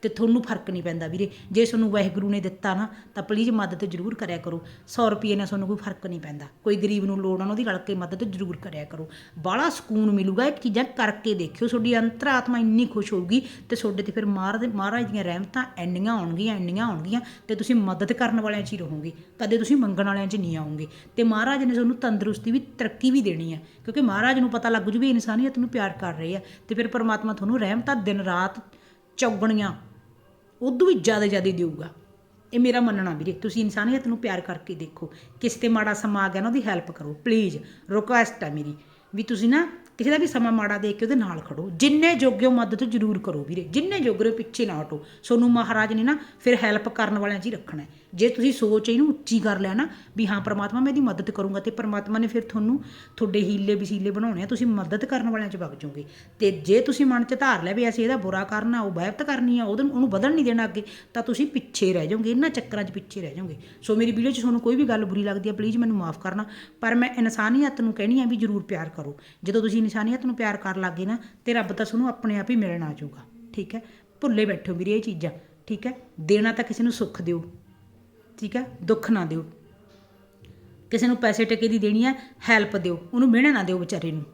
ਅਤੇ ਤੁਹਾਨੂੰ ਫ਼ਰਕ ਨਹੀਂ ਪੈਂਦਾ ਵੀਰੇ। ਜੇ ਤੁਹਾਨੂੰ ਵਾਹਿਗੁਰੂ ਨੇ ਦਿੱਤਾ ਨਾ, ਤਾਂ ਪਲੀਜ਼ ਮਦਦ ਜ਼ਰੂਰ ਕਰਿਆ ਕਰੋ। 100 ਰੁਪਏ ਨਾਲ ਤੁਹਾਨੂੰ ਕੋਈ ਫ਼ਰਕ ਨਹੀਂ ਪੈਂਦਾ। ਕੋਈ ਗਰੀਬ ਨੂੰ ਲੋੜ ਆ ਉਹਦੀ, ਰਲ ਕੇ ਮਦਦ ਜ਼ਰੂਰ ਕਰਿਆ ਕਰੋ। ਬਾਹਲਾ ਸਕੂਨ ਮਿਲੂਗਾ ਇਹ ਚੀਜ਼ਾਂ ਕਰਕੇ ਦੇਖਿਓ। ਤੁਹਾਡੀ ਅੰਤਰਾਤਮਾ ਇੰਨੀ ਖੁਸ਼ ਹੋਊਗੀ ਤੇ ਤੁਹਾਡੇ ਤੇ ਫਿਰ ਮਹਾਰਾਜ ਮਹਾਰਾਜ ਦੀਆਂ ਰਹਿਮਤਾਂ ਇੰਨੀਆਂ ਆਉਣਗੀਆਂ ਇੰਨੀਆਂ ਆਉਣਗੀਆਂ ਤੇ ਤੁਸੀਂ ਮਦਦ ਕਰਨ ਵਾਲਿਆਂ 'ਚ ਹੀ ਰਹੋਗੇ। ਕਦੇ ਤੁਸੀਂ ਮੰਗਣ ਵਾਲਿਆਂ 'ਚ ਨਹੀਂ ਆਉਂਗੇ ਤੇ ਮਹਾਰਾਜ ਨੇ ਤੁਹਾਨੂੰ ਤੰਦਰੁਸਤੀ ਵੀ, ਤਰੱਕੀ ਵੀ ਦੇਣੀ ਹੈ। ਕਿਉਂਕਿ ਮਹਾਰਾਜ ਨੂੰ ਪਤਾ ਲੱਗ ਜੂ ਵੀ ਇਨਸਾਨੀਅਤ ਨੂੰ ਪਿਆਰ ਕਰ ਰਹੇ ਆ ਤੇ ਫਿਰ ਪਰਮਾਤਮਾ ਤੁਹਾਨੂੰ ਰਹਿਮਤਾਂ ਦਿਨ ਰਾਤ ਚੌਗਣੀਆਂ, ਉਦੋਂ ਵੀ ਜ਼ਿਆਦਾ ਜ਼ਿਆਦਾ ਦੇਊਗਾ। ਇਹ ਮੇਰਾ ਮੰਨਣਾ ਵੀਰੇ, ਤੁਸੀਂ ਇਨਸਾਨੀਅਤ ਨੂੰ ਪਿਆਰ ਕਰਕੇ ਦੇਖੋ। ਕਿਸ ਤੇ ਮਾੜਾ ਸਮਾਂ ਆ ਗਿਆ ਨਾ, ਉਹਦੀ ਹੈਲਪ ਕਰੋ। ਪਲੀਜ਼ ਰਿਕੁਐਸਟ ਹੈ ਮੇਰੀ ਵੀ ਤੁਸੀਂ ਨਾ ਕਿਸੇ ਦਾ ਵੀ ਸਮਾਂ ਮਾੜਾ ਦੇਖ ਕੇ ਉਹਦੇ ਨਾਲ ਖੜੋ। ਜਿੰਨੇ ਜੋਗੇ ਹੋ ਮਦਦ ਜ਼ਰੂਰ ਕਰੋ ਵੀਰੇ, ਜਿੰਨੇ ਜੋਗੇ ਹੋ ਪਿੱਛੇ ਨਾ ਹਟੋ। ਸੋਨੂੰ ਮਹਾਰਾਜ ਨੇ ਨਾ ਫਿਰ ਹੈਲਪ ਕਰਨ ਵਾਲਿਆਂ 'ਚ ਹੀ ਰੱਖਣਾ ਜੇ ਤੁਸੀਂ ਸੋਚ ਇਹਨੂੰ ਉੱਚੀ ਕਰ ਲਿਆ ਨਾ ਵੀ ਹਾਂ ਪ੍ਰਮਾਤਮਾ ਮੈਂ ਇਹਦੀ ਮਦਦ ਕਰੂੰਗਾ ਤੇ ਪ੍ਰਮਾਤਮਾ ਨੇ ਫਿਰ ਤੁਹਾਨੂੰ ਤੁਹਾਡੇ ਹੀਲੇ ਵਸੀਲੇ ਬਣਾਉਣੇ ਆ, ਤੁਸੀਂ ਮਦਦ ਕਰਨ ਵਾਲਿਆਂ 'ਚ ਵਗ ਜਾਓਗੇ। ਤੇ ਜੇ ਤੁਸੀਂ ਮਨ 'ਚ ਧਾਰ ਲਿਆ ਵੀ ਅਸੀਂ ਇਹਦਾ ਬੁਰਾ ਕਰਨਾ ਉਹ ਬਹਿਬਤ ਕਰਨੀ ਆ, ਉਹਦੇ ਉਹਨੂੰ ਵਧਣ ਨਹੀਂ ਦੇਣਾ ਅੱਗੇ, ਤਾਂ ਤੁਸੀਂ ਪਿੱਛੇ ਰਹਿ ਜਾਓਗੇ, ਇਹਨਾਂ ਚੱਕਰਾਂ 'ਚ ਪਿੱਛੇ ਰਹਿ ਜਾਓਗੇ। ਸੋ ਮੇਰੀ ਵੀਡੀਓ 'ਚ ਤੁਹਾਨੂੰ ਕੋਈ ਵੀ ਗੱਲ ਬੁਰੀ ਲੱਗਦੀ ਹੈ ਪਲੀਜ਼ ਮੈਨੂੰ ਮਾਫ ਕਰਨਾ। ਪਰ ਮੈਂ ਇਨਸਾਨੀਅਤ ਨੂੰ ਕਹਿਣੀ ਆ ਵੀ ਜ਼ਰੂਰ ਪਿਆਰ ਕਰੋ। ਜਦੋਂ ਤੁਸੀਂ ਇਨਸਾਨੀਅਤ ਨੂੰ ਪਿਆਰ ਕਰਨ ਲੱਗੇ ਨਾ, ਤੇ ਰੱਬ ਤਾਂ ਤੁਹਾਨੂੰ ਆਪਣੇ ਆਪ ਹੀ ਮਿਲਣ ਆ ਜਾਊਗਾ। ਠੀਕ ਹੈ? ਭੁੱਲੇ ਬੈਠੋ ਵੀਰੇ ਇਹ ਚੀਜ਼ਾਂ। ਠੀਕ ਹੈ? ਦੇਣਾ ਤਾਂ ਕਿਸੇ ਨੂੰ ਸੁੱਖ ਦਿਓ। ਠੀਕ ਹੈ? ਦੁੱਖ ਨਾ ਦਿਓ। ਕਿਸੇ ਨੂੰ ਪੈਸੇ ਟਕੇ ਦੀ ਦੇਣੀ ਹੈ, ਹੈਲਪ ਦਿਓ। ਉਹਨੂੰ ਮਿਹਣਾ ਨਾ ਦਿਓ ਵਿਚਾਰੇ ਨੂੰ।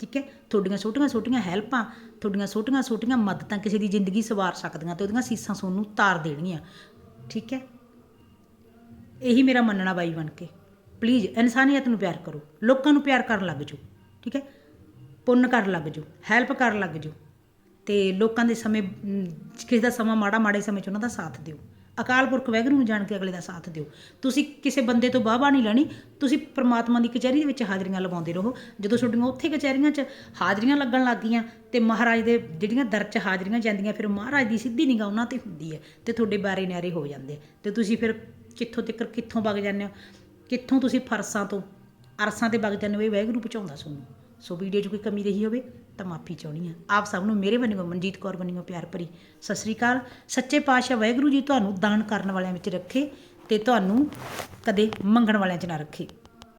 ਠੀਕ ਹੈ? ਤੁਹਾਡੀਆਂ ਛੋਟੀਆਂ ਛੋਟੀਆਂ ਹੈਲਪਾਂ, ਤੁਹਾਡੀਆਂ ਛੋਟੀਆਂ ਛੋਟੀਆਂ ਮਦਦਾਂ ਕਿਸੇ ਦੀ ਜ਼ਿੰਦਗੀ ਸਵਾਰ ਸਕਦੀਆਂ ਤੇ ਉਹਦੀਆਂ ਸੀਸਾਂ ਸੋਨੂੰ ਤਾਰ ਦੇਣਗੀਆਂ। ਠੀਕ ਹੈ? ਇਹੀ ਮੇਰਾ ਮੰਨਣਾ ਬਾਈ ਬਣ ਕੇ। ਪਲੀਜ਼ ਇਨਸਾਨੀਅਤ ਨੂੰ ਪਿਆਰ ਕਰੋ। ਲੋਕਾਂ ਨੂੰ ਪਿਆਰ ਕਰਨ ਲੱਗ ਜਾਓ। ਠੀਕ ਹੈ? ਪੁੰਨ ਕਰਨ ਲੱਗ ਜਾਓ ਹੈਲਪ ਕਰਨ ਲੱਗ ਜਾਓ ਤੇ ਲੋਕਾਂ ਦੇ ਸਮੇਂ ਕਿਸੇ ਦਾ ਸਮਾਂ ਮਾੜਾ, ਮਾੜੇ ਸਮੇਂ 'ਚ ਉਹਨਾਂ ਦਾ ਸਾਥ ਦਿਓ। ਅਕਾਲ ਪੁਰਖ ਵਾਹਿਗੁਰੂ ਨੂੰ ਜਾਣ ਕੇ ਅਗਲੇ ਦਾ ਸਾਥ ਦਿਓ। ਤੁਸੀਂ ਕਿਸੇ ਬੰਦੇ ਤੋਂ ਵਾਹ ਨਹੀਂ ਲੈਣੀ, ਤੁਸੀਂ ਪ੍ਰਮਾਤਮਾ ਦੀ ਕਚਹਿਰੀ ਦੇ ਵਿੱਚ ਹਾਜ਼ਰੀਆਂ ਲਗਾਉਂਦੇ ਰਹੋ। ਜਦੋਂ ਤੁਹਾਡੀਆਂ ਉੱਥੇ ਕਚਹਿਰੀਆਂ 'ਚ ਹਾਜ਼ਰੀਆਂ ਲੱਗਣ ਲੱਗ ਗਈਆਂ ਤੇ ਮਹਾਰਾਜ ਦੇ ਜਿਹੜੀਆਂ ਦਰ 'ਚ ਹਾਜ਼ਰੀਆਂ ਜਾਂਦੀਆਂ, ਫਿਰ ਮਹਾਰਾਜ ਦੀ ਸਿੱਧੀ ਨਿਗਾਹ ਉਹਨਾਂ ਤੇ ਹੁੰਦੀ ਹੈ ਤੇ ਤੁਹਾਡੇ ਬਾਰੇ ਨਿਆਰੇ ਹੋ ਜਾਂਦੇ ਆ ਤੇ ਤੁਸੀਂ ਫਿਰ ਕਿੱਥੋਂ ਤੱਕ, ਕਿੱਥੋਂ ਵਗ ਜਾਂਦੇ ਹੋ? ਕਿੱਥੋਂ ਤੁਸੀਂ ਫਰਸਾਂ ਤੋਂ ਅਰਸਾਂ ਤੇ ਵਗ ਜਾਂਦੇ ਹੋ ਵਾਹਿਗੁਰੂ ਪਹੁੰਚਾਉਂਦਾ ਤੁਹਾਨੂੰ ਸੋ ਵੀਡੀਓ 'ਚ ਕੋਈ ਕਮੀ ਰਹੀ ਹੋਵੇ ਤਾਂ ਮਾਫੀ ਚਾਹਣੀ ਆ ਆਪ ਸਭ ਨੂੰ ਮੇਰੇ ਵੱਲੋਂ ਮਨਜੀਤ ਕੌਰ ਵੱਲੋਂ ਪਿਆਰ ਭਰੀ ਸਤਿ ਸ੍ਰੀ ਅਕਾਲ। ਸੱਚੇ ਪਾਤਸ਼ਾਹ ਵਾਹਿਗੁਰੂ ਜੀ ਤੁਹਾਨੂੰ ਦਾਨ ਕਰਨ ਵਾਲਿਆਂ ਵਿੱਚ ਰੱਖੇ ਤੇ ਤੁਹਾਨੂੰ ਕਦੇ ਮੰਗਣ ਵਾਲਿਆਂ 'ਚ ਨਾ ਰੱਖੇ।